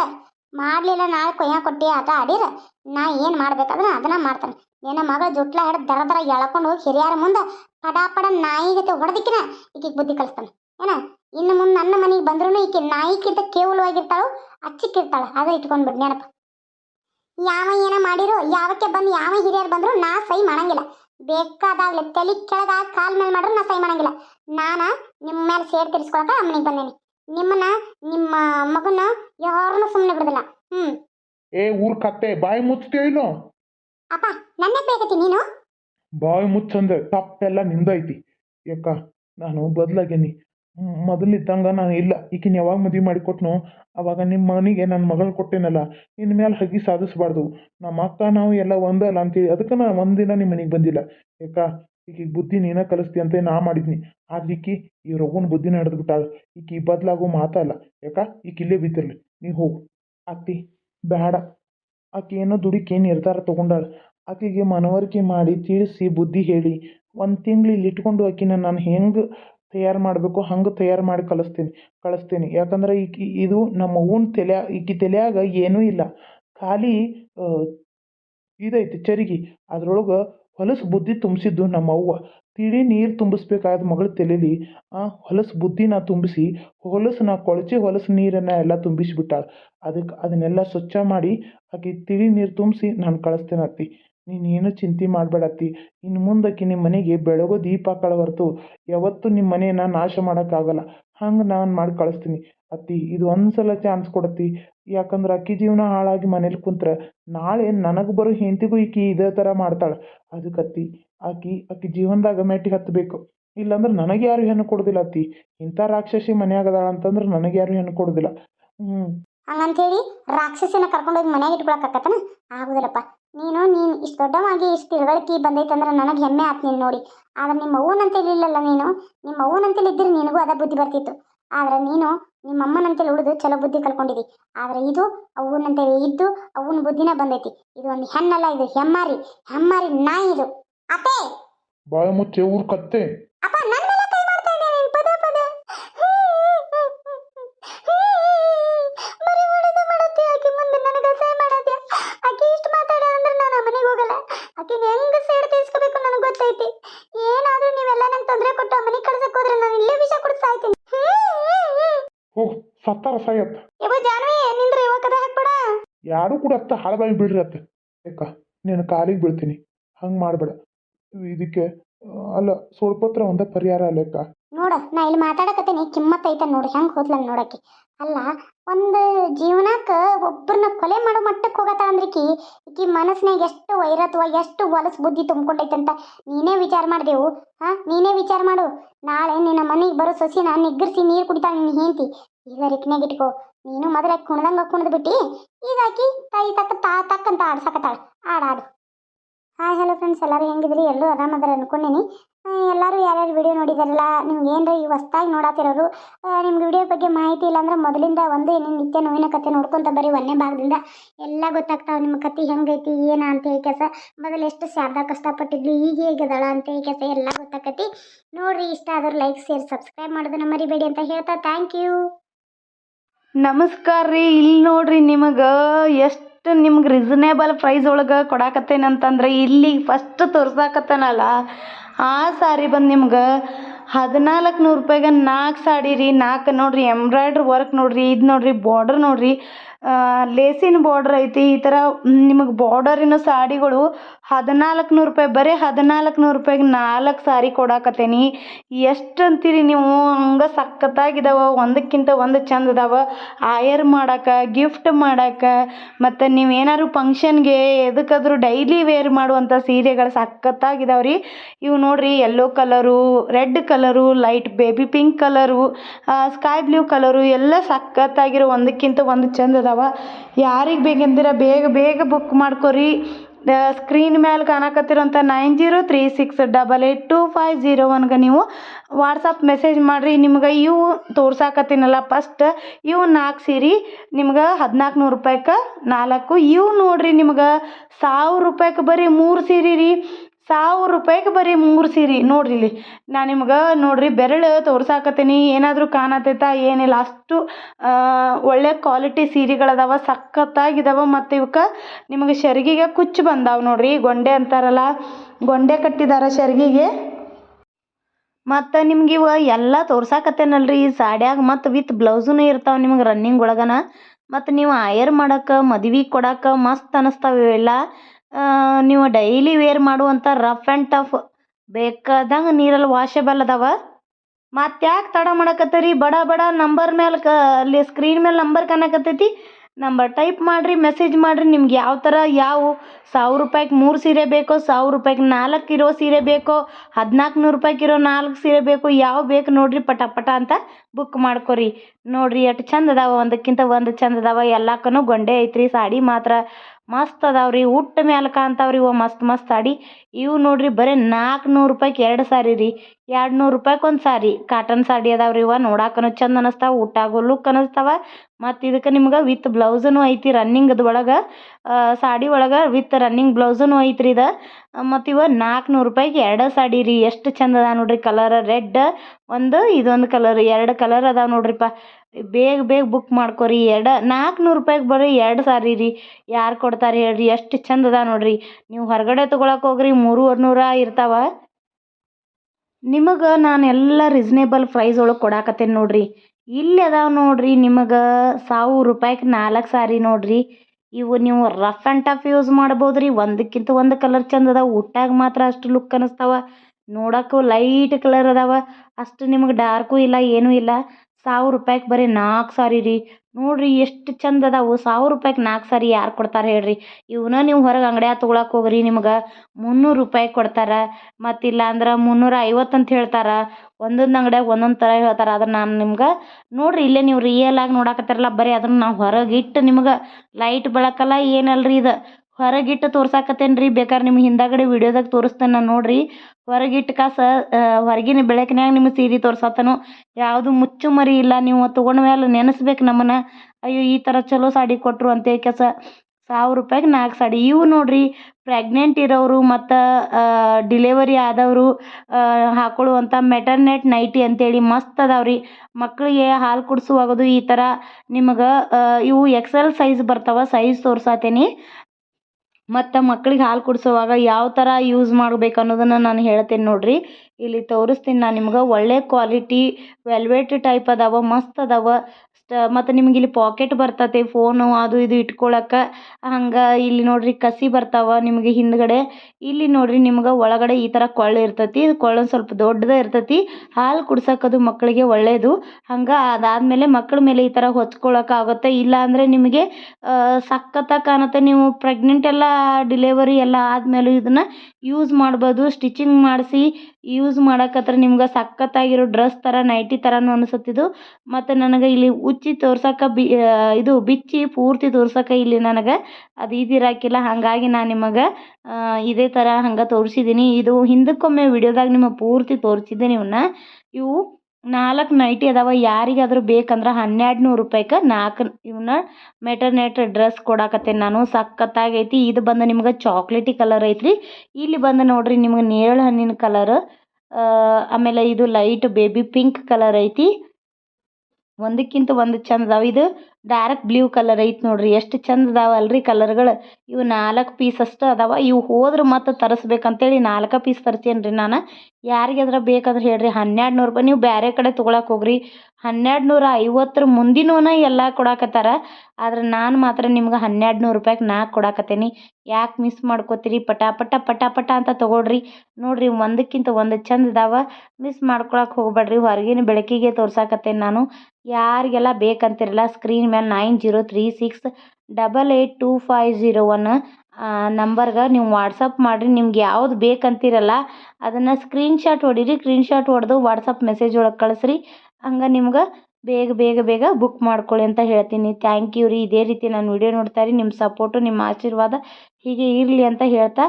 ಮಾಡಲಿಲ್ಲ ನಾಳೆ ಕೊಯ್ಯ ಕೊಟ್ಟಿ ಆಟ ಆಡಿರ. ನಾ ಏನು ಮಾಡ್ಬೇಕಾದ್ರೆ ಅದನ್ನ ಮಾಡ್ತಾನೆ. ನಿನ್ನ ಮಗಳ ಜುಟ್ಲ ಹಿಡ್ದು ದರ ದರ ಎಳ್ಕೊಂಡು ಹೋಗಿ ಹಿರಿಯರ ಮುಂದೆ ಪಡ ಪಡ ನಾಯಿಗತೆ ಹೊಡೆದಿಕ್ಕಿನ ಈಕಿಗೆ ಬುದ್ಧಿ ಕಲಿಸ್ತಾನೆ. ಏನ? ಇನ್ನು ಮುಂದೆ ನನ್ನ ಮನೆಗೆ ಬಂದ್ರೂ ಈಕೆ ನಾಯಿಕ್ಕಿಂತ ಕೇವಲವಾಗಿರ್ತಾಳು ಅಚ್ಚಿಕ್ಕಿರ್ತಾಳೆ ಅದೇ ಇಟ್ಕೊಂಡ್ಬಿಡ್ ನೆನಪ. ಯಾವ ಏನ ಮಾಡಿರೋ ಯಾವಕ್ಕೆ ಬಂದು ಯಾವ ಹಿರಿಯರು ಬಂದ್ರು ನಾ ಸೈ ಮಾಡಂಗಿಲ್ಲ. ಬೇಕಾದಾಗ್ಲೆ ತಲೆ ಕೆಳಗ ಕಾಲ್ ಮೇಲೆ ಮಾಡ್ರು ನಾ ಸಹಿ ಮಾಡಂಗಿಲ್ಲ. ನಾನ ನಿಮ್ಮ ಮೇಲೆ ಸೇರ್ ತಿರ್ಸ್ಕೊಳಕ ಅಮ್ಮನಿಗೆ ಬಂದೇನಿ. ನಿಮ್ಮನ್ನ ನಿಮ್ಮ ಮಗನ ಯಾರನ್ನೂ ಸುಮ್ಮನೆ ಬಿಡುದಿಲ್ಲ. ಹ್ಮ್. ಏ ಊರ್ ಕತ್ತೆ ಬಾಯಿ ಮುಚ್ಚೇನು ಇಲ್ಲೋ? ಅಪ್ಪ ನನ್ನ ಬೇಕತಿ ನೀನು? ಬಾಯಿ ಮುಚ್ಚಂದ್ರೆ ತಪ್ಪೆಲ್ಲ ನಿಂದೈತಿ. ಯಾಕ ನಾನು ಬದಲಾಗೇನಿ. ಮೊದಲಿದ್ದಂಗ ನಾನು ಇಲ್ಲ. ಈಕಿನ ಯಾವಾಗ ಮದುವೆ ಮಾಡಿಕೊಟ್ನು ಅವಾಗ ನಿಮ್ಮ ಮಗನಿಗೆ ನನ್ನ ಮಗಳು ಕೊಟ್ಟೇನಲ್ಲ ಇನ್ನು ಮೇಲೆ ಹಗಿ ಸಾಧಿಸ್ಬಾರ್ದು. ನಮ್ಮ ಅಕ್ಕ ನಾವು ಎಲ್ಲ ಒಂದಲ್ಲ ಅಂತೇಳಿ ಅದಕ್ಕೆ ನಾನು ಒಂದಿನ ನಿಮ್ಮ ಮನೆಗೆ ಬಂದಿಲ್ಲ. ಯಾಕ ಈಕಿಗೆ ಬುದ್ಧಿ ನೀನೇ ಕಲಿಸ್ತಿ ಅಂತ ನಾ ಮಾಡಿದ್ನಿ. ಆದ್ರೆ ಈಕಿ ಈ ರಘುನ ಬುದ್ಧಿನ ಹಿಡಿದು ಬಿಟ್ಟಾಳ ಈಕಿ ಬದಲಾಗೋ ಮಾತಲ್ಲ. ಯಾಕ ಈಕಿ ಇಲ್ಲೇ ಬಿದ್ದಿರ್ಲಿ. ನೀ ಹೋಗು. ಅತ್ತಿ ಬೇಡ ಆಕೆ ಏನೋ ದುಡಿಕೆ, ನಿರ್ಧಾರ ತಗೊಂಡಾಳ. ಆಕೆಗೆ ಮನವರಿಕೆ ಮಾಡಿ ತಿಳಿಸಿ ಬುದ್ಧಿ ಹೇಳಿ. ಒಂದು ತಿಂಗಳು ಇಲ್ಲಿ ಇಟ್ಕೊಂಡು ಆಕಿನ ನಾನು ಹೆಂಗೆ ತಯಾರು ಮಾಡಬೇಕು, ಹಂಗೆ ತಯಾರು ಮಾಡಿ ಕಳಿಸ್ತೀನಿ ಕಳಿಸ್ತೀನಿ. ಯಾಕಂದ್ರೆ ಈಕಿ ಇದು ನಮ್ಮ ಅವ್ವನ ತಲೆ ಈಕಿ ತಲೆಯಾಗ ಏನೂ ಇಲ್ಲ. ಖಾಲಿ ಇದೈತಿ ಚರಿಗಿ. ಅದ್ರೊಳಗೆ ಹೊಲಸು ಬುದ್ಧಿ ತುಂಬಿಸಿದ್ದು ನಮ್ಮ ಅವ್ವ. ತಿಳಿ ನೀರು ತುಂಬಿಸ್ಬೇಕಾದ ಮಗಳ ತಲೆಲಿ ಆ ಹೊಲಸು ಬುದ್ಧಿನ ತುಂಬಿಸಿ ಹೊಲಸನ್ನ ಕೊಳಚಿ ಹೊಲಸು ನೀರನ್ನು ಎಲ್ಲ ತುಂಬಿಸಿಬಿಟ್ಟಾಳೆ. ಅದಕ್ಕೆ ಅದನ್ನೆಲ್ಲ ಸ್ವಚ್ಛ ಮಾಡಿ, ಆಕೆ ತಿಳಿ ನೀರು ತುಂಬಿಸಿ ನಾನು ಕಳಿಸ್ತೇನೆ ಅತ್ತಿ. ನೀನು ಏನು ಚಿಂತೆ ಮಾಡಬೇಡ ಅತ್ತಿ ಇನ್ನು ಮುಂದಕ್ಕೆ ನಿಮ್ಮ ಮನೆಗೆ ಬೆಳಗೋ ದೀಪ ಹಾಕಳ ಹೊರತು ಯಾವತ್ತೂ ನಿಮ್ಮ ಮನೇನ ನಾಶ ಮಾಡೋಕ್ಕಾಗಲ್ಲ. ಹಂಗೆ ನಾನು ಮಾಡಿ ಕಳಿಸ್ತೀನಿ. ಅತ್ತಿ, ಇದು ಒಂದು ಸಲ ಚಾನ್ಸ್ ಕೊಡತ್ತಿ. ಯಾಕಂದ್ರೆ ಅಕ್ಕಿ ಜೀವನ ಹಾಳಾಗಿ ಮನೇಲಿ ಕುಂತ್ರೆ ನಾಳೆ ನನಗೆ ಬರೋ ಹೆಂಡತಿಗೂ ಈಕಿ ಇದೇ ಥರ ಮಾಡ್ತಾಳೆ. ಅದಕ್ಕೆ ಅತ್ತಿ, ಆಕಿ ಆಕಿ ಜೀವನದಾಗ ಮೆಟ್ಟಿಗೆ ಹತ್ತಬೇಕು. ಇಲ್ಲಾಂದ್ರೆ ನನಗೆ ಯಾರು ಹೆಣ್ಣು ಕೊಡೋದಿಲ್ಲ ಅತ್ತಿ. ಇಂಥ ರಾಕ್ಷಸಿ ಮನೆಯಾಗದಾಳ ಅಂತಂದ್ರೆ ನನಗೆ ಯಾರು ಹೆಣ್ಣು ಕೊಡೋದಿಲ್ಲ. ಹ್ಞೂ ಹಂಗಂತೇಳಿ ರಾಕ್ಷಸಿನ ಕರ್ಕೊಂಡೋಗಿ ಮನೆಗೆ ಇಟ್ಕೊಳಕ್ಕಾಗತ್ತನ ಆಗುದಿಲ್ಲಪ್ಪ. ಇಷ್ಟು ದೊಡ್ಡವಾಗಿ ಇಷ್ಟು ತಿಳುವಳಿಕೆ ಬಂದೈತಂದ್ರೆ ನನಗೆ ಹೆಮ್ಮೆ ಆತ್ ನೀನು ನೋಡಿ. ಆದ್ರೆ ನಿಮ್ಮ ಅವ್ವನಂತೇಳಿ ಇಲ್ಲಲ್ಲ ನೀನು. ನಿಮ್ಮ ಅವ್ವನಂತೇಳಿ ಇದ್ದರೆ ನಿನಗೂ ಅದ ಬುದ್ಧಿ ಬರ್ತಿತ್ತು. ಆದ್ರೆ ನೀನು ನಿಮ್ಮ ಅಮ್ಮನಂತೇಳಿ ಉಳಿದು ಚಲೋ ಬುದ್ಧಿ ಕಲ್ಕೊಂಡಿದಿ. ಆದ್ರೆ ಇದು ಅವ್ವನಂತೇಳಿ ಇದ್ದು ಅವ್ವನ ಬುದ್ಧಿನ ಬಂದೈತಿ. ಇದು ಒಂದು ಹೆಣ್ಣಲ್ಲ ಇದು ಹೆಮ್ಮಾರಿ. ಹೆಮ್ಮಾರಿ ನಾಯಿ ಇದು. ಅತ್ತೆ ಬಾಯಿ ಮುಚ್ಚೆ ಊರು ಕತ್ತೆ. ಅಪ್ಪ ನನ್ನ ಮೇಲೆ ಕೈ ಮಾಡ್ತಾ ಇದ್ದಾನೆ ನೀನು ಪದ ಪದ ಬರೀ ಒಳ್ಳೇದು ಮಾಡತ್ತೆ ಆಕೆ ಮುಂದೆ ನನಗೆ ಅಸಹ್ಯ ಮಾಡತ್ತೆ ಆಕೆ ಇಷ್ಟು ಮಾತಾಡ ಅಂದ್ರೆ ನಾನು ಆ ಮನೆಗೆ ಹೋಗಲ್ಲ ಆಕೆನ ಹೆಂಗ ಸೈಡ್ ತೀರ್ಸ್ಕೋಬೇಕು ನನಗೆ ಗೊತ್ತೈತಿ ಏನಾದ್ರೂ ನೀವೆಲ್ಲ ನಂಗೆ ತೊಂದರೆ ಕೊಟ್ಟು ಆ ಮನೆಗೆ ಕಳ್ಸಕ್ ಹೋದ್ರೆ ನಾನು ಇಲ್ಲೇ ವಿಷ ಕುಡಿದು ಸಾಯ್ತೀನಿ ಹೋಗ್ ಸತ್ತಾರ ಸಾಯತ್ತ ಇವ ಜಾನ್ವಿ ನಿಂದ್ರೆ ಇವ ಕದ ಹಾಕ್ಬೇಡ. ಯಾರು ಕೂಡ ಅತ್ತ ಹಳಬಾಯಿ ಬಿಡ್ರಿ ಅತ್ತ. ಯಾಕ ನಿನ್ನ ಕಾಲಿಗೆ ಬೀಳ್ತೀನಿ. ಹಂಗೆ ಮಾಡಬೇಡ. ಇದಕ್ಕೆ ಅಲ್ಲ ಸುಳ್ಪತ್ರ ಒಂದ ಪರಿಹಾರ ಅಲ್ಲಕ್ಕ ನೋಡ ನಾ ಇಲ್ಲಿ ಮಾತಾಡಕತ್ತೀನಿ. ಕಿಮ್ಮತ್ ಐತ ನೋಡಿ ಹೆಂಗ್ ಹೋದ್ಲ ನೋಡಕ್ಕೆ. ಅಲ್ಲ ಒಂದು ಜೀವನಕ್ಕ ಒಬ್ಬರನ್ನ ಕೊಲೆ ಮಾಡೋ ಮಟ್ಟಕ್ಕೆ ಹೋಗತ್ತ ಅಂದ್ರಿಕಿ ಈಕಿ. ಮನಸ್ನಾಗ ಎಷ್ಟು ವೈರತ್ವ ಎಷ್ಟು ಹೊಲಸು ಬುದ್ಧಿ ತುಂಬ್ಕೊಂಡೈತಂತ ನೀನೇ ವಿಚಾರ ಮಾಡ್ದೇವು. ಹಾ ನೀನೇ ವಿಚಾರ ಮಾಡು. ನಾಳೆ ನಿನ್ನ ಮನೆಗೆ ಬರೋ ಸಸಿನ ನಿಗ್ಗರಿಸಿ ನೀರು ಕುಡಿತಾಳೆ ನಿನ್ನ ಹೆಂಡತಿ. ಈಗ ಇಟ್ಕೋ. ನೀನು ಮೊದಲೇ ಕುಣ್ದಂಗ ಕುಣ್ದು ಬಿಟ್ಟು, ಈಗ ಆಕಿ ತಾಯಿ ತಕ್ಕ ತಾ ತಕ್ಕಂತ ಆಡ್ಸಕತ್ತಾಳ. ಆಡಾಡು ಹಾಯ್ ಹಲೋ ಫ್ರೆಂಡ್ಸ್ ಎಲ್ಲರೂ ಹೆಂಗಿದ್ರಿ? ಎಲ್ಲರೂ ಆರಾಮದಾರ ಅನ್ಕೊಂಡಿನಿ. ಎಲ್ಲರೂ ಯಾರ್ಯಾರು ವಿಡಿಯೋ ನೋಡಿದಾರಲ್ಲ, ನಿಮ್ಗೆ ಏನು ಈ ಹೊಸ್ದಾಗಿ ನೋಡತ್ತಿರೋರು ನಿಮ್ಗೆ ವಿಡಿಯೋ ಬಗ್ಗೆ ಮಾಹಿತಿ ಇಲ್ಲ ಅಂದ್ರೆ ಮೊದಲಿಂದ ಒಂದು ನಿಮ್ಮ ನಿತ್ಯ ನೋವಿನ ಕತೆ ನೋಡ್ಕೊಂತ ಬರ್ರಿ ಒಂದೇ ಭಾಗದಿಂದ. ಎಲ್ಲ ಗೊತ್ತಾಗ್ತಾವೆ ನಿಮ್ಮ ಕತೆ ಹೆಂಗೈತಿ, ಏನ ಅಂತ ಹೇಳಿ ಕೆಲಸ. ಮೊದಲು ಎಷ್ಟು ಶಾರದಾ ಕಷ್ಟಪಟ್ಟಿದ್ಲು, ಈಗ ಹೇಗದಾಳ ಅಂತ ಹೇಳಿ ಕೆಲಸ ಎಲ್ಲ ಗೊತ್ತಾಕತಿ. ನೋಡ್ರಿ, ಇಷ್ಟ ಆದ್ರೆ ಲೈಕ್ ಶೇರ್ ಸಬ್ಸ್ಕ್ರೈಬ್ ಮಾಡೋದನ್ನ ಮರಿಬೇಡಿ ಅಂತ ಹೇಳ್ತಾ ಥ್ಯಾಂಕ್ ಯು ನಮಸ್ಕಾರ ರೀ ಇಲ್ಲಿ ನೋಡ್ರಿ ನಿಮಗೆ ಎಷ್ಟು ನಿಮ್ಗೆ ರಿಸನೇಬಲ್ ಪ್ರೈಸ್ ಒಳಗೆ ಕೊಡಾಕತ್ತೇನಂತಂದ್ರೆ ಇಲ್ಲಿ ಫಸ್ಟ್ ತೋರ್ಸಾಕತ್ತೇನಲ್ಲ. ಆ ಸಾರಿ ಬಂದು ನಿಮ್ಗೆ ಹದಿನಾಲ್ಕು ನೂರು ರೂಪಾಯಿಗೆ ನಾಲ್ಕು ಸಾಡಿ ರೀ ನಾಲ್ಕು ನೋಡ್ರಿ ಎಂಬ್ರಾಯ್ಡ್ರಿ ವರ್ಕ್ ನೋಡ್ರಿ, ಇದು ನೋಡ್ರಿ ಬಾರ್ಡರ್ ನೋಡ್ರಿ ಲೇಸಿನ ಬಾರ್ಡರ್ ಐತಿ, ಈ ಥರ ನಿಮಗೆ ಬಾರ್ಡರಿನ ಸಾಡಿಗಳು ಹದಿನಾಲ್ಕು ನೂರು ರೂಪಾಯಿ, ಬರೀ ಹದಿನಾಲ್ಕು ನೂರು ರೂಪಾಯಿಗೆ ನಾಲ್ಕು ಸಾರಿ ಕೊಡಾಕತ್ತೇನಿ. ಎಷ್ಟು ಅಂತೀರಿ ನೀವು? ಹಂಗೆ ಸಖತ್ತಾಗಿದ್ದಾವೆ ಒಂದಕ್ಕಿಂತ ಒಂದು ಚಂದ ಅದಾವ. ಆಯರ್ ಮಾಡಕ್ಕೆ ಗಿಫ್ಟ್ ಮಾಡಕ್ಕೆ ಮತ್ತು ನೀವು ಏನಾದ್ರು ಫಂಕ್ಷನ್ಗೆ ಎದಕ್ಕಾದ್ರೂ ಡೈಲಿ ವೇರ್ ಮಾಡುವಂಥ ಸೀರೆಗಳು ಸಖತ್ತಾಗಿದಾವೆ ರೀ ಇವು ನೋಡಿರಿ yellow colour, red colour, light baby pink colour sky blue colour ಎಲ್ಲ ಸಖತ್ತಾಗಿರೋ ಒಂದಕ್ಕಿಂತ ಒಂದು ಚಂದ ಅದಾವ. ಯಾರಿಗೆ ಬೇಕಂತೀರ, ಬೇಗ ಬೇಗ ಬುಕ್ ಮಾಡ್ಕೊರಿ. ಸ್ಕ್ರೀನ್ ಮೇಲೆ ಕಾಣಕತ್ತಿರೋಂಥ nine zero three six double eight two five zero ಒನ್ಗೆ ನೀವು ವಾಟ್ಸಪ್ ಮೆಸೇಜ್ ಮಾಡಿರಿ. ನಿಮ್ಗೆ ಇವು ತೋರ್ಸಾಕತ್ತೀನಲ್ಲ ಫಸ್ಟ್ ಇವು ನಾಲ್ಕು ಸೀರೆ, ನಿಮ್ಗೆ ಹದಿನಾಲ್ಕು ನೂರು ರೂಪಾಯ್ಗೆ ನಾಲ್ಕು. ಇವು ನೋಡಿರಿ ನಿಮ್ಗೆ ಸಾವಿರ ರೂಪಾಯ್ಗೆ ಬರೀ ಮೂರು ಸೀರೆ ರೀ. ಸಾವಿರ ರೂಪಾಯಿಗೆ ಬರೀ ಮೂರು ಸೀರೆ. ನೋಡ್ರಿ ಇಲ್ಲಿ ನಾ ನಿಮ್ಗೆ ನೋಡಿರಿ ಬೆರಳು ತೋರ್ಸಾಕತ್ತೀನಿ. ಏನಾದರೂ ಕಾಣತೈತಾ, ಏನಿಲ್ಲ. ಅಷ್ಟು ಒಳ್ಳೆ ಕ್ವಾಲಿಟಿ ಸೀರೆಗಳದಾವ, ಸಖತ್ತಾಗಿದಾವ ಮತ್ತು ಇವಕ್ಕೆ ನಿಮಗೆ ಶರ್ಗಿಗೆ ಕುಚ್ಚು ಬಂದಾವ ನೋಡಿರಿ. ಗೊಂಡೆ ಅಂತಾರಲ್ಲ, ಗೊಂಡೆ ಕಟ್ಟಿದಾರ ಶರ್ಗಿಗೆ. ಮತ್ತು ನಿಮ್ಗೆ ಇವ ಎಲ್ಲ ತೋರ್ಸಾಕತ್ತೇನಲ್ರಿ. ಈ ಸಾಡ್ಯಾಗ ಮತ್ತು ವಿತ್ ಬ್ಲೌಸೂ ಇರ್ತಾವೆ ನಿಮ್ಗೆ ರನ್ನಿಂಗ್ ಒಳಗನ. ಮತ್ತು ನೀವು ಆಯರ್ ಮಾಡೋಕೆ ಮದ್ವೆ ಕೊಡಕ್ಕೆ ಮಸ್ತ್ ಅನ್ನಿಸ್ತಾವೆ ಇವೆಲ್ಲ. ನೀವು ಡೈಲಿ ವೇರ್ ಮಾಡುವಂಥ ರಫ್ ಆ್ಯಂಡ್ ಟಫ್ ಬೇಕಾದಂಗೆ ನೀರಲ್ಲಿ ವಾಷೆಬಲ್ ಅದಾವ. ಮತ್ತು ಯಾಕೆ ತಡ ಮಾಡಕತ್ತೀರಿ? ಬಡ ಬಡ ನಂಬರ್ ಮೇಲೆ ಕ, ಅಲ್ಲಿ ಸ್ಕ್ರೀನ್ ಮೇಲೆ ನಂಬರ್ ಕಾಣಕತ್ತೈತಿ ನಂಬರ್ ಟೈಪ್ ಮಾಡಿರಿ ಮೆಸೇಜ್ ಮಾಡಿರಿ, ನಿಮ್ಗೆ ಯಾವ ಥರ ಯಾವ ಸಾವಿರ ರೂಪಾಯ್ಗೆ ಮೂರು ಸೀರೆ ಬೇಕೋ, ಸಾವಿರ ರೂಪಾಯ್ಗೆ ನಾಲ್ಕು ಇರೋ ಸೀರೆ ಬೇಕೋ ಹದಿನಾಲ್ಕು ನೂರು ರೂಪಾಯ್ಗೆ ಇರೋ ನಾಲ್ಕು ಸೀರೆ ಬೇಕು, ಯಾವ ಬೇಕು ನೋಡಿರಿ ಪಟ ಪಟ ಅಂತ ಬುಕ್ ಮಾಡ್ಕೊರಿ. ನೋಡಿರಿ ಎಷ್ಟು ಚಂದ ಅದಾವ, ಒಂದಕ್ಕಿಂತ ಒಂದು ಚಂದ ಅದಾವ ಎಲ್ಲಕ್ಕೂ ಗೊಂಡೆ ಐತ್ರಿ, ಸಾಡಿ ಮಾತ್ರ ಮಸ್ತ್ ಅದಾವೆ ರೀ ಉಟ್ಟ ಮೇಲೆ ಕಾಣ್ತಾವೆ ರೀ ಇವು ಮಸ್ತ್ ಮಸ್ತ್ ಸಾಡಿ. ಇವು ನೋಡಿರಿ ಬರೀ ನಾಲ್ಕುನೂರು ರೂಪಾಯ್ಗೆ ಎರಡು ಸಾರಿ ರೀ. ಎರಡು ನೂರು ರೂಪಾಯ್ಗೆ ಒಂದು ಸಾರಿ. ಕಾಟನ್ ಸಾಡಿ ಅದಾವೆ ರೀ ಇವ ನೋಡಕ್ಕೂ ಚಂದ ಅನಿಸ್ತಾವೆ ಉಟ್ಟಾಗು ಲುಕ್ ಅನ್ನಿಸ್ತಾವ ಮತ್ತು ಇದಕ್ಕೆ ನಿಮ್ಗೆ ವಿತ್ ಬ್ಲೌಸನು ಐತಿ ರನ್ನಿಂಗದ ಒಳಗೆ. ಸಾಡಿ ಒಳಗೆ ವಿತ್ ರನ್ನಿಂಗ್ ಬ್ಲೌಸನು ಐತ್ರಿ ಇದು. ಮತ್ತು ಇವ ನಾಲ್ಕುನೂರು ರೂಪಾಯ್ಗೆ ಎರಡು ಸಾಡಿ ರೀ. ಎಷ್ಟು ಚಂದ ಅದ ನೋಡ್ರಿ ಕಲರ್ ರೆಡ್ ಒಂದು, ಇದೊಂದು ಕಲರ್ ಎರಡು ಕಲರ್ ಅದಾವೆ ನೋಡಿರಿಪ್ಪ ಬೇಗ ಬೇಗ ಬುಕ್ ಮಾಡ್ಕೊರಿ. ಎರಡು ನಾಲ್ಕುನೂರು ರೂಪಾಯ್ಗೆ ಬರೀ ಎರಡು ಸಾರಿ ರೀ. ಯಾರು ಕೊಡ್ತಾರೆ ಹೇಳ್ರಿ. ಎಷ್ಟು ಚಂದ ಅದ ನೋಡಿರಿ. ನೀವು ಹೊರಗಡೆ ತೊಗೊಳಕ್ಕೆ ಹೋಗ್ರಿ, ಮೂರುವರೆ ನೂರ ಇರ್ತಾವೆ. ನಿಮಗೆ ನಾನು ಎಲ್ಲ ರೀಸ್ನೇಬಲ್ ಪ್ರೈಸ್ ಒಳಗೆ ಕೊಡಾಕತ್ತೇನೆ ನೋಡಿರಿ. ಇಲ್ಲಿ ಅದಾವೆ ನೋಡಿರಿ ನಿಮಗೆ ಸಾವಿರ ರೂಪಾಯಿಗೆ ನಾಲ್ಕು ಸಾರಿ ನೋಡಿರಿ. ಇವು ನೀವು ರಫ್ ಆ್ಯಂಡ್ ಟಫ್ ಯೂಸ್ ಮಾಡ್ಬೋದು ರೀ. ಒಂದಕ್ಕಿಂತ ಒಂದು ಕಲರ್ ಚಂದ ಅದಾವೆ. ಊಟಾಗ ಮಾತ್ರ ಅಷ್ಟು ಲುಕ್ ಅನ್ನಿಸ್ತಾವ ನೋಡೋಕ್ಕೂ ಲೈಟ್ ಕಲರ್ ಅದಾವೆ. ಅಷ್ಟು ನಿಮಗೆ ಡಾರ್ಕು ಇಲ್ಲ, ಏನೂ ಇಲ್ಲ. ಸಾವಿರ ರೂಪಾಯ್ಗೆ ಬರೀ ನಾಲ್ಕು ಸಾರಿ ರೀ. ನೋಡಿರಿ ಎಷ್ಟು ಚಂದ ಅದಾವು. ಸಾವಿರ ರೂಪಾಯ್ಗೆ ನಾಲ್ಕು ಸಾರಿ ಯಾರು ಕೊಡ್ತಾರೆ ಹೇಳ್ರಿ. ಇವನ್ನ ನೀವು ಹೊರಗೆ ಅಂಗಡ್ಯಾಗ ತೊಗೊಳಕ್ಕೆ ಹೋಗ್ರಿ ನಿಮ್ಗೆ ಮುನ್ನೂರು ರೂಪಾಯಿ ಕೊಡ್ತಾರೆ. ಮತ್ತಿಲ್ಲ ಅಂದ್ರೆ ಮುನ್ನೂರ ಐವತ್ತು ಅಂತ ಹೇಳ್ತಾರೆ. ಒಂದೊಂದು ಅಂಗಡ್ಯಾಗ ಒಂದೊಂದು ಥರ ಹೇಳ್ತಾರೆ. ಅದನ್ನು ನಾನು ನಿಮ್ಗೆ ನೋಡಿರಿ ಇಲ್ಲೇ ನೀವು ರಿಯಲ್ ಆಗಿ ನೋಡಕತ್ತಿರಲ್ಲ ಬರೀ ಅದನ್ನು ನಾವು ಹೊರಗಿಟ್ಟು ನಿಮ್ಗೆ ಲೈಟ್ ಬೆಳಕಲ್ಲ ಏನಲ್ಲ ರೀ ಇದು. ಹೊರಗಿಟ್ಟು ತೋರ್ಸಾಕತ್ತೇನೆ ರೀ ಬೇಕಾದ್ರೆ ನಿಮ್ಗೆ ಹಿಂದಾಗಡೆ ವಿಡಿಯೋದಾಗ ತೋರಿಸ್ತೇನೆ ನೋಡಿರಿ. ಹೊರಗಿಟ್ಟು ಕಾಸ ಹೊರಗಿನ ಬೆಳಕಿನಾಗ ನಿಮ್ಗೆ ಸೀರೆ ತೋರ್ಸತ್ತನು ಯಾವುದು ಮುಚ್ಚು ಮರಿ ಇಲ್ಲ, ನೀವು ತೊಗೊಂಡ ಮೇಲೆ ನೆನೆಸ್ಬೇಕು ನಮ್ಮನ್ನು. ಅಯ್ಯೋ, ಈ ಥರ ಚಲೋ ಸಾಡಿ ಕೊಟ್ಟರು ಅಂತೇಳಿ ಕೆಸ ಸಾವಿರ ರೂಪಾಯಿಗೆ ನಾಲ್ಕು ಸಾಡಿ. ಇವು ನೋಡಿರಿ, ಪ್ರೆಗ್ನೆಂಟ್ ಇರೋರು ಮತ್ತು ಡಿಲೆವರಿ ಆದವರು ಹಾಕೊಳ್ಳುವಂಥ ಮೆಟರ್ನೆಟ್ ನೈಟಿ ಅಂತೇಳಿ ಮಸ್ತ್ ಅದಾವ್ರಿ. ಮಕ್ಕಳಿಗೆ ಹಾಲು ಕುಡಿಸುವಾಗದು ಈ ಥರ ನಿಮಗೆ ಇವು ಎಕ್ಸೆಲ್ ಸೈಜ್ ಬರ್ತಾವೆ, ಸೈಜ್ ತೋರ್ಸಾತೀನಿ. ಮತ್ತು ಮಕ್ಳಿಗೆ ಹಾಲು ಕುಡಿಸುವಾಗ ಯಾವ ಥರ ಯೂಸ್ ಮಾಡ್ಬೇಕು ಅನ್ನೋದನ್ನು ನಾನು ಹೇಳ್ತೀನಿ ನೋಡಿರಿ. ಇಲ್ಲಿ ತೋರಿಸ್ತೀನಿ ನಾನು ನಿಮ್ಗೆ ಒಳ್ಳೆ ಕ್ವಾಲಿಟಿ ವೆಲ್ವೆಟ್ ಟೈಪ್ ಅದಾವ, ಮಸ್ತ್ ಅದಾವೆ. ಮತ್ತು ನಿಮ್ಗೆ ಇಲ್ಲಿ ಪಾಕೆಟ್ ಬರ್ತದೆ ಫೋನು ಅದು ಇದು ಇಟ್ಕೊಳಕ್ಕೆ ಹಂಗೆ ಇಲ್ಲಿ ನೋಡಿರಿ ಕಸಿ ಬರ್ತಾವೆ ನಿಮಗೆ ಹಿಂದುಗಡೆ. ಇಲ್ಲಿ ನೋಡಿರಿ ನಿಮ್ಗೆ ಒಳಗಡೆ ಈ ಥರ ಕೊಳ್ಳ ಇರ್ತೈತಿ. ಕೊಳ್ಳ ಸ್ವಲ್ಪ ದೊಡ್ಡದೇ ಇರ್ತೈತಿ. ಹಾಲು ಕುಡ್ಸಕ್ಕದು ಮಕ್ಕಳಿಗೆ ಒಳ್ಳೆಯದು ಹಂಗೆ ಅದಾದಮೇಲೆ ಮಕ್ಕಳ ಮೇಲೆ ಈ ಥರ ಹೊಚ್ಕೊಳಕ್ಕಾಗುತ್ತೆ ಇಲ್ಲ ಅಂದರೆ ನಿಮಗೆ ಸಖತ್ತಾಗಿ ಕಾಣುತ್ತೆ ನೀವು ಪ್ರೆಗ್ನೆಂಟ್ ಎಲ್ಲ ಡಿಲೆವರಿ ಎಲ್ಲ ಆದಮೇಲೂ ಇದನ್ನು ಯೂಸ್ ಮಾಡ್ಬೋದು. ಸ್ಟಿಚಿಂಗ್ ಮಾಡಿಸಿ ಯೂಸ್ ಮಾಡಕತ್ರ ನಿಮ್ಗೆ ಸಖತ್ತಾಗಿರೋ ಡ್ರೆಸ್ ಥರ ನೈಟಿ ಥರನೂ ಇದು. ಮತ್ತು ನನಗೆ ಇಲ್ಲಿ ಉಚ್ಚ ಮುಚ್ಚಿ ತೋರ್ಸಕ್ಕೆ ಬಿ ಇದು ಬಿಚ್ಚಿ ಪೂರ್ತಿ ತೋರ್ಸಕ್ಕೆ ಇಲ್ಲಿ ನನಗೆ ಅದು ಇದಿರಾಕಿಲ್ಲ ಹಾಗಾಗಿ ನಾನು ನಿಮಗೆ ಇದೇ ಥರ ಹಂಗೆ ತೋರಿಸಿದ್ದೀನಿ ಇದು ಹಿಂದಕ್ಕೊಮ್ಮೆ ವಿಡಿಯೋದಾಗ ನಿಮಗೆ ಪೂರ್ತಿ ತೋರಿಸಿದ್ದೀನಿ ಇವನ್ನ ಇವು ನಾಲ್ಕು ನೈಟಿ ಅದಾವ. ಯಾರಿಗಾದರೂ ಬೇಕಂದ್ರೆ ಹನ್ನೆರಡು ನೂರು ರೂಪಾಯ್ಗೆ ನಾಲ್ಕು ಇವನ್ನ ಮೆಟರ್ನೆಟ್ ಡ್ರೆಸ್ ಕೊಡಾಕತ್ತೇನೆ ನಾನು. ಸಖತ್ತಾಗೈತಿ ಇದು ಬಂದು ನಿಮ್ಗೆ ಚಾಕ್ಲೇಟಿ ಕಲರ್ ಐತ್ರಿ. ಇಲ್ಲಿ ಬಂದು ನೋಡ್ರಿ ನಿಮ್ಗೆ ನೇರಳೆ ಹಣ್ಣಿನ ಕಲರ್ ಆಮೇಲೆ ಇದು ಲೈಟ್ ಬೇಬಿ ಪಿಂಕ್ ಕಲರ್ ಐತಿ. ಒಂದಕ್ಕಿಂತ ಒಂದು ಚಂದ ಅದಾವ ಇದು ಡಾರ್ಕ್ ಬ್ಲೂ ಕಲರ್ ಐತಿ ನೋಡ್ರಿ. ಎಷ್ಟು ಚಂದ ಅದಾವಲ್ರಿ ಕಲರ್ಗಳು ಇವು ನಾಲ್ಕು ಪೀಸ್ ಅಷ್ಟು ಅದಾವ. ಇವು ಹೋದ್ರೆ ಮತ್ತೆ ತರಿಸ್ಬೇಕಂತೇಳಿ ನಾಲ್ಕು ಪೀಸ್ ತರ್ಸೇನ್ರಿ ರೀ ನಾನು ಯಾರಿಗಾದ್ರ ಬೇಕಂದ್ರೆ ಹೇಳ್ರಿ. ಹನ್ನೆರಡು ನೂರು ರೂಪಾಯಿ. ನೀವು ಬೇರೆ ಕಡೆ ತೊಗೊಳಕ್ಕೆ ಹೋಗ್ರಿ. ಹನ್ನೆರಡು ನೂರ ಐವತ್ತರ ಮುಂದಿನೂನ ಎಲ್ಲ ಕೊಡಾಕತ್ತಾರ. ಆದ್ರೆ ನಾನು ಮಾತ್ರ ನಿಮ್ಗೆ ಹನ್ನೆರಡು ನೂರು ರೂಪಾಯ್ಗೆ ನಾಲ್ಕು ಕೊಡಾಕತ್ತೀನಿ. ಯಾಕೆ ಮಿಸ್ ಮಾಡ್ಕೋತೀರಿ? ಪಟಾಪಟ ಪಟಾಪಟ ಪಟ ಪಟ ಅಂತ ತೊಗೊಳ್ರಿ. ನೋಡಿರಿ ಒಂದಕ್ಕಿಂತ ಒಂದು ಚಂದ ಇದಾವೆ. ಮಿಸ್ ಮಾಡ್ಕೊಳಕ್ಕೆ ಹೋಗ್ಬೇಡ್ರಿ. ಹೊರಗಿನ ಬೆಳಕಿಗೆ ತೋರ್ಸಾಕತ್ತೇನೆ ನಾನು. ಯಾರಿಗೆಲ್ಲ ಬೇಕಂತಿರಲ್ಲ ಸ್ಕ್ರೀನ್ ಮೇಲೆ nine zero three six double eight two five zero one ನಂಬರ್ಗೆ ನೀವು ವಾಟ್ಸಪ್ ಮಾಡಿರಿ. ನಿಮ್ಗೆ ಯಾವ್ದು ಬೇಕಂತಿರಲ್ಲ, ಅದನ್ನು ಸ್ಕ್ರೀನ್ಶಾಟ್ ಹೊಡೀರಿ. ಸ್ಕ್ರೀನ್ಶಾಟ್ ಹೊಡೆದು ವಾಟ್ಸಪ್ ಮೆಸೇಜ್ ಒಳಗೆ ಕಳಿಸ್ರಿ. ಹಂಗೆ ನಿಮ್ಗೆ ಬೇಗ ಬೇಗ ಬೇಗ ಬುಕ್ ಮಾಡ್ಕೊಳ್ಳಿ ಅಂತ ಹೇಳ್ತೀನಿ. ಥ್ಯಾಂಕ್ ಯು ರೀ. ಇದೇ ರೀತಿ ನಾನು ವಿಡಿಯೋ ನೋಡ್ತಾ ರೀ ನಿಮ್ಮ ಸಪೋರ್ಟು ನಿಮ್ಮ ಆಶೀರ್ವಾದ ಹೀಗೆ ಇರಲಿ ಅಂತ ಹೇಳ್ತಾ.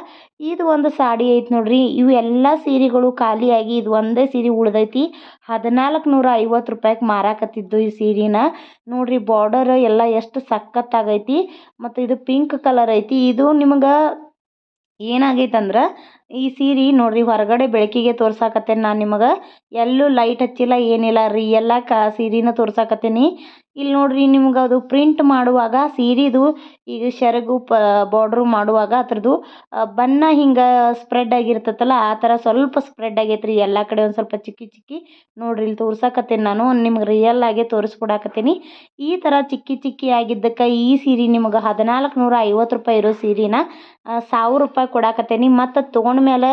ಇದು ಒಂದು ಸಾಡಿ ಐತೆ ನೋಡ್ರಿ. ಇವು ಎಲ್ಲ ಸೀರೆಗಳು ಖಾಲಿಯಾಗಿ ಇದು ಒಂದೇ ಸೀರೆ ಉಳ್ದೈತಿ. ಹದಿನಾಲ್ಕು ನೂರ ಐವತ್ತು ರೂಪಾಯ್ಗೆ ಮಾರಾಕತ್ತಿದ್ದು ಈ ಸೀರೆನ. ನೋಡ್ರಿ ಬಾರ್ಡರ್ ಎಲ್ಲ ಎಷ್ಟು ಸಖತ್ತಾಗೈತಿ. ಮತ್ತು ಇದು ಪಿಂಕ್ ಕಲರ್ ಐತಿ. ಇದು ನಿಮಗೆ ಏನಾಗೈತೆ ಅಂದ್ರೆ ಈ ಸೀರೆ ನೋಡ್ರಿ ಹೊರಗಡೆ ಬೆಳಕಿಗೆ ತೋರ್ಸಾಕತ್ತೇನೆ ನಾನು ನಿಮಗೆ. ಎಲ್ಲೂ ಲೈಟ್ ಹಚ್ಚಿಲ್ಲ, ಏನಿಲ್ಲ ರಿಯಲ್ಲ ಕ ಸೀರೆನ ತೋರ್ಸಾಕತ್ತೀನಿ. ಇಲ್ಲಿ ನೋಡ್ರಿ ನಿಮ್ಗೆ ಅದು ಪ್ರಿಂಟ್ ಮಾಡುವಾಗ ಸೀರೆದು ಈಗ ಸೆರಗು ಪ ಬಾರ್ಡ್ರು ಮಾಡುವಾಗ ಅದ್ರದ್ದು ಬಣ್ಣ ಹಿಂಗೆ ಸ್ಪ್ರೆಡ್ ಆಗಿರ್ತೈತಲ್ಲ ಆ ಥರ ಸ್ವಲ್ಪ ಸ್ಪ್ರೆಡ್ ಆಗೈತೆ ರೀ ಎಲ್ಲ ಕಡೆ ಒಂದು ಸ್ವಲ್ಪ ಚಿಕ್ಕಿ ಚಿಕ್ಕಿ. ನೋಡ್ರಿ ಇಲ್ಲಿ ತೋರ್ಸಾಕತ್ತೀನಿ ನಾನು, ನಿಮ್ಗೆ ರಿಯಲ್ ಆಗೇ ತೋರಿಸ್ಕೊಡಾಕತ್ತೀನಿ. ಈ ಥರ ಚಿಕ್ಕಿ ಚಿಕ್ಕಿ ಆಗಿದ್ದಕ್ಕೆ ಈ ಸೀರೆ ನಿಮ್ಗೆ ಹದಿನಾಲ್ಕು ನೂರ ಐವತ್ತು ರೂಪಾಯಿ ಇರೋ ಸೀರೆನ ಸಾವಿರ ರೂಪಾಯಿ ಕೊಡಾಕತ್ತೀನಿ. ಮತ್ತು ತೊಗೊಂಡ್ಮೇಲೆ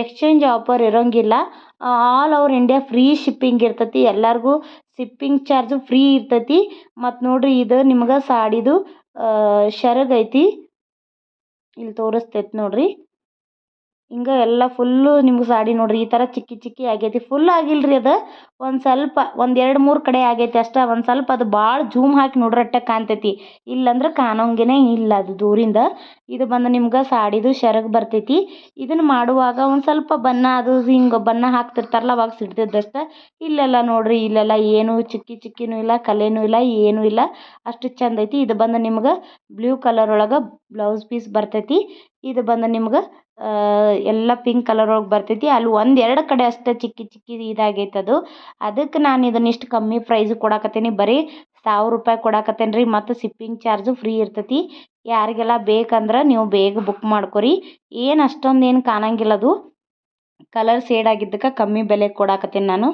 ಎಕ್ಸ್ಚೇಂಜ್ ಆಫರ್ ಇರೋಂಗಿಲ್ಲ. All over India free shipping ಇರ್ತೈತಿ. ಎಲ್ಲರಿಗೂ ಶಿಪ್ಪಿಂಗ್ ಚಾರ್ಜು ಫ್ರೀ ಇರ್ತೈತಿ. ಮತ್ತು ನೋಡ್ರಿ ಇದು ನಿಮ್ಗೆ ಸಾಡಿದು ಸೆರಗೈತಿ ಇಲ್ಲಿ ತೋರಿಸ್ತೈತೆ ನೋಡ್ರಿ. ಹಿಂಗೆ ಎಲ್ಲ ಫುಲ್ಲು ನಿಮ್ಗೆ ಸಾಡಿ ನೋಡ್ರಿ, ಈ ಥರ ಚಿಕ್ಕಿ ಚಿಕ್ಕಿ ಆಗೈತಿ. ಫುಲ್ ಆಗಿಲ್ಲ ರೀ ಅದು. ಒಂದು ಸ್ವಲ್ಪ, ಒಂದು ಎರಡು ಮೂರು ಕಡೆ ಆಗೈತಿ ಅಷ್ಟೇ. ಒಂದು ಸ್ವಲ್ಪ ಅದು ಭಾಳ ಜೂಮ್ ಹಾಕಿ ನೋಡ್ರಟ್ಟ ಕಾಣ್ತೈತಿ. ಇಲ್ಲಂದ್ರೆ ಕಾಣೋಂಗೆ ಇಲ್ಲ ಅದು ದೂರಿಂದ. ಇದು ಬಂದು ನಿಮ್ಗೆ ಸಾಡಿದು ಶರಗ್ ಬರ್ತೈತಿ. ಇದನ್ನು ಮಾಡುವಾಗ ಒಂದು ಸ್ವಲ್ಪ ಬಣ್ಣ ಅದು ಹಿಂಗೆ ಬಣ್ಣ ಹಾಕ್ತಿರ್ತಾರಲ್ಲ, ಅವಾಗ ಸಿಡ್ತೈತೆ ಇಲ್ಲೆಲ್ಲ ನೋಡ್ರಿ, ಇಲ್ಲೆಲ್ಲ ಏನು ಚಿಕ್ಕಿ ಚಿಕ್ಕಿನೂ ಇಲ್ಲ, ಕಲೆನೂ ಇಲ್ಲ, ಏನೂ ಇಲ್ಲ. ಅಷ್ಟು ಚಂದ ಐತಿ. ಇದು ಬಂದು ನಿಮ್ಗೆ ಬ್ಲೂ ಕಲರ್ ಒಳಗೆ ಬ್ಲೌಸ್ ಪೀಸ್ ಬರ್ತೈತಿ. ಇದು ಬಂದು ನಿಮ್ಗೆ ಎಲ್ಲ ಪಿಂಕ್ ಕಲರ್ ಒಳಗೆ ಬರ್ತೈತಿ. ಅಲ್ಲಿ ಒಂದು ಎರಡು ಕಡೆ ಅಷ್ಟೇ ಚಿಕ್ಕಿ ಚಿಕ್ಕಿ ಇದಾಗೈತೆ ಅದು. ಅದಕ್ಕೆ ನಾನು ಇದನ್ನ ಇಷ್ಟು ಕಮ್ಮಿ ಪ್ರೈಸಿಗೆ ಕೊಡಾಕತ್ತೀನಿ. ಬರೀ ಸಾವಿರ ರೂಪಾಯಿ ಕೊಡಾಕತ್ತೇನೆ ರೀ ಮತ್ತು ಶಿಪ್ಪಿಂಗ್ ಚಾರ್ಜು ಫ್ರೀ ಇರ್ತೈತಿ. ಯಾರಿಗೆಲ್ಲ ಬೇಕಂದ್ರೆ ನೀವು ಬೇಗ ಬುಕ್ ಮಾಡ್ಕೊರಿ. ಏನು ಅಷ್ಟೊಂದು ಏನು ಕಾಣಂಗಿಲ್ಲ ಅದು. ಕಲರ್ ಸೇಡ್ ಆಗಿದ್ದಕ್ಕೆ ಕಮ್ಮಿ ಬೆಲೆಗೆ ಕೊಡಾಕತ್ತೀನಿ ನಾನು.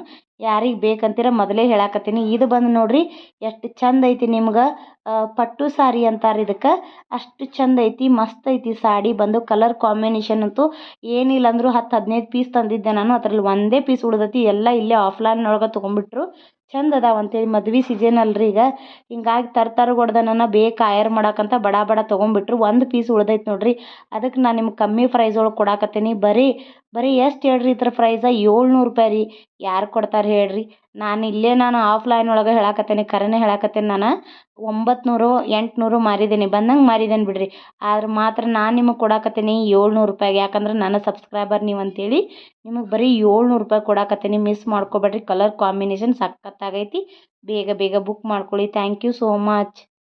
ಯಾರಿಗೆ ಬೇಕಂತೀರ ಮೊದಲೇ ಹೇಳಾಕತ್ತೀನಿ. ಇದು ಬಂದು ನೋಡ್ರಿ, ಎಷ್ಟು ಚಂದ ಐತಿ ನಿಮ್ಗೆ ಪಟ್ಟು ಸಾರಿ ಅಂತಾರೆ ಇದಕ್ಕೆ. ಅಷ್ಟು ಚಂದ ಐತಿ, ಮಸ್ತ್ ಐತಿ ಸಾಡಿ ಬಂದು ಕಲರ್ ಕಾಂಬಿನೇಷನ್ ಅಂತೂ ಏನಿಲ್ಲ ಅಂದರೂ ಹತ್ತು ಹದಿನೈದು ಪೀಸ್ ತಂದಿದ್ದೆ ನಾನು. ಅದ್ರಲ್ಲಿ ಒಂದೇ ಪೀಸ್ ಉಳಿದೈತಿ, ಎಲ್ಲ ಇಲ್ಲೇ ಆಫ್ಲೈನ್ ಒಳಗೆ ತೊಗೊಂಬಿಟ್ರು. ಚಂದ ಅದಾವ ಅಂತೇಳಿ ಮದ್ವೆ ಸೀಸನ್ ಅಲ್ರಿ ಈಗ. ಹಿಂಗಾಗಿ ತರ್ತಾರ ಹೊಡ್ದನ ಬೇಗ ಕಾಯರ್ ಮಾಡಕ್ಕಂತ ಬಡ ಬಡ ತೊಗೊಂಬಿಟ್ರು. ಒಂದು ಪೀಸ್ ಉಳ್ದೈತೆ ನೋಡ್ರಿ. ಅದಕ್ಕೆ ನಾನು ನಿಮ್ಗೆ ಕಮ್ಮಿ ಪ್ರೈಸ್ ಒಳಗೆ ಕೊಡಾಕತ್ತೀನಿ. ಬರೀ ಬರೀ ಎಷ್ಟು ಹೇಳ್ರಿ ಇದ್ರ ಪ್ರೈಸ ಏಳ್ನೂರು ರೂಪಾಯಿ ರೀ. ಯಾರು ಕೊಡ್ತಾರೆ ಹೇಳ್ರಿ. ನಾನು ಇಲ್ಲೇ ನಾನು ಆಫ್ಲೈನ್ ಒಳಗೆ ಹೇಳಾಕತ್ತೀನಿ ಖರೇನೆ ಹೇಳಾಕತ್ತೀನಿ ನಾನು. ಒಂಬತ್ತು ಎಂಟುನೂರು ಎಂಟು ನೂರು ಮಾರಿದ್ದೀನಿ ಬಂದಂಗೆ ಮಾರಿದ್ದೀನಿ ಬಿಡ್ರಿ. ಆದ್ರೆ ಮಾತ್ರ ನಾನು ನಿಮಗೆ ಕೊಡಾಕತ್ತೀನಿ ಏಳ್ನೂರು ರೂಪಾಯಿಗೆ. ಯಾಕಂದ್ರೆ ನನ್ನ ಸಬ್ಸ್ಕ್ರೈಬರ್ ನೀವು ಅಂತೇಳಿ ನಿಮಗೆ ಬರೀ ಏಳ್ನೂರು ರೂಪಾಯಿ ಕೊಡಾಕತ್ತೀನಿ. ಮಿಸ್ ಮಾಡ್ಕೊಬೇಡ್ರಿ. ಕಲರ್ ಕಾಂಬಿನೇಷನ್ ಸಖತ್ತಾಗೈತಿ. ಬೇಗ ಬೇಗ ಬುಕ್ ಮಾಡ್ಕೊಳ್ಳಿ. Thank you so much